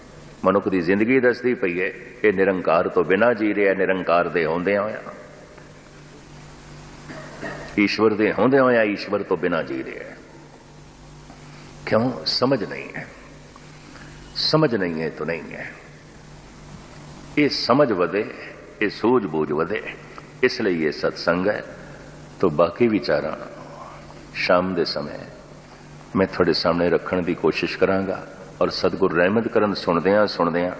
ਮਨੁੱਖ ਦੀ ਜ਼ਿੰਦਗੀ ਦੱਸਦੀ ਪਈ ਹੈ, ਇਹ ਨਿਰੰਕਾਰ ਤੋਂ ਬਿਨਾਂ ਜੀ ਰਿਹਾ ਨਿਰੰਕਾਰ ਦੇ ਹੁੰਦਿਆਂ ਹੋਇਆਂ। ਈਸ਼ਵਰ ਦੇ ਹੁੰਦਿਆਂ ਹੋਇਆਂ ਈਸ਼ਵਰ ਤੋਂ ਬਿਨਾਂ ਜੀ ਰਿਹਾ ਹੈ ਕਿਉਂ? ਸਮਝ ਨਹੀਂ ਹੈ। ਸਮਝ ਨਹੀਂ ਹੈ ਤਾਂ ਨਹੀਂ ਹੈ। ਇਹ ਸਮਝ ਵਧੇ, ਇਹ ਸੂਝ-ਬੂਝ ਵਧੇ। ਇਸ ਲਈ ਇਹ ਸਤਸੰਗ ਹੈ। ਤੋਂ ਬਾਕੀ ਵਿਚਾਰਾਂ ਸ਼ਾਮ ਦੇ ਸਮੇਂ ਮੈਂ ਤੁਹਾਡੇ ਸਾਹਮਣੇ ਰੱਖਣ ਦੀ ਕੋਸ਼ਿਸ਼ ਕਰਾਂਗਾ ਔਰ ਸਤਿਗੁਰ ਰਹਿਮਤ ਕਰਨ ਸੁਣਦਿਆਂ ਸੁਣਦਿਆਂ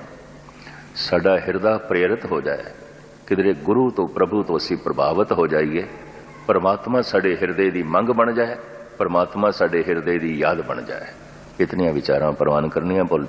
ਸਾਡਾ ਹਿਰਦਾ ਪ੍ਰੇਰਿਤ ਹੋ ਜਾਏ। ਕਿਧਰੇ ਗੁਰੂ ਤੋਂ ਪ੍ਰਭੂ ਤੋਂ ਅਸੀਂ ਪ੍ਰਭਾਵਿਤ ਹੋ ਜਾਈਏ। ਪਰਮਾਤਮਾ ਸਾਡੇ ਹਿਰਦੇ ਦੀ ਮੰਗ ਬਣ ਜਾਏ। ਪਰਮਾਤਮਾ ਸਾਡੇ ਹਿਰਦੇ ਦੀ ਯਾਦ ਬਣ ਜਾਏ। ਇਤਨੀਆਂ ਵਿਚਾਰਾਂ ਪ੍ਰਵਾਨ ਕਰਨੀਆਂ ਭੁੱਲ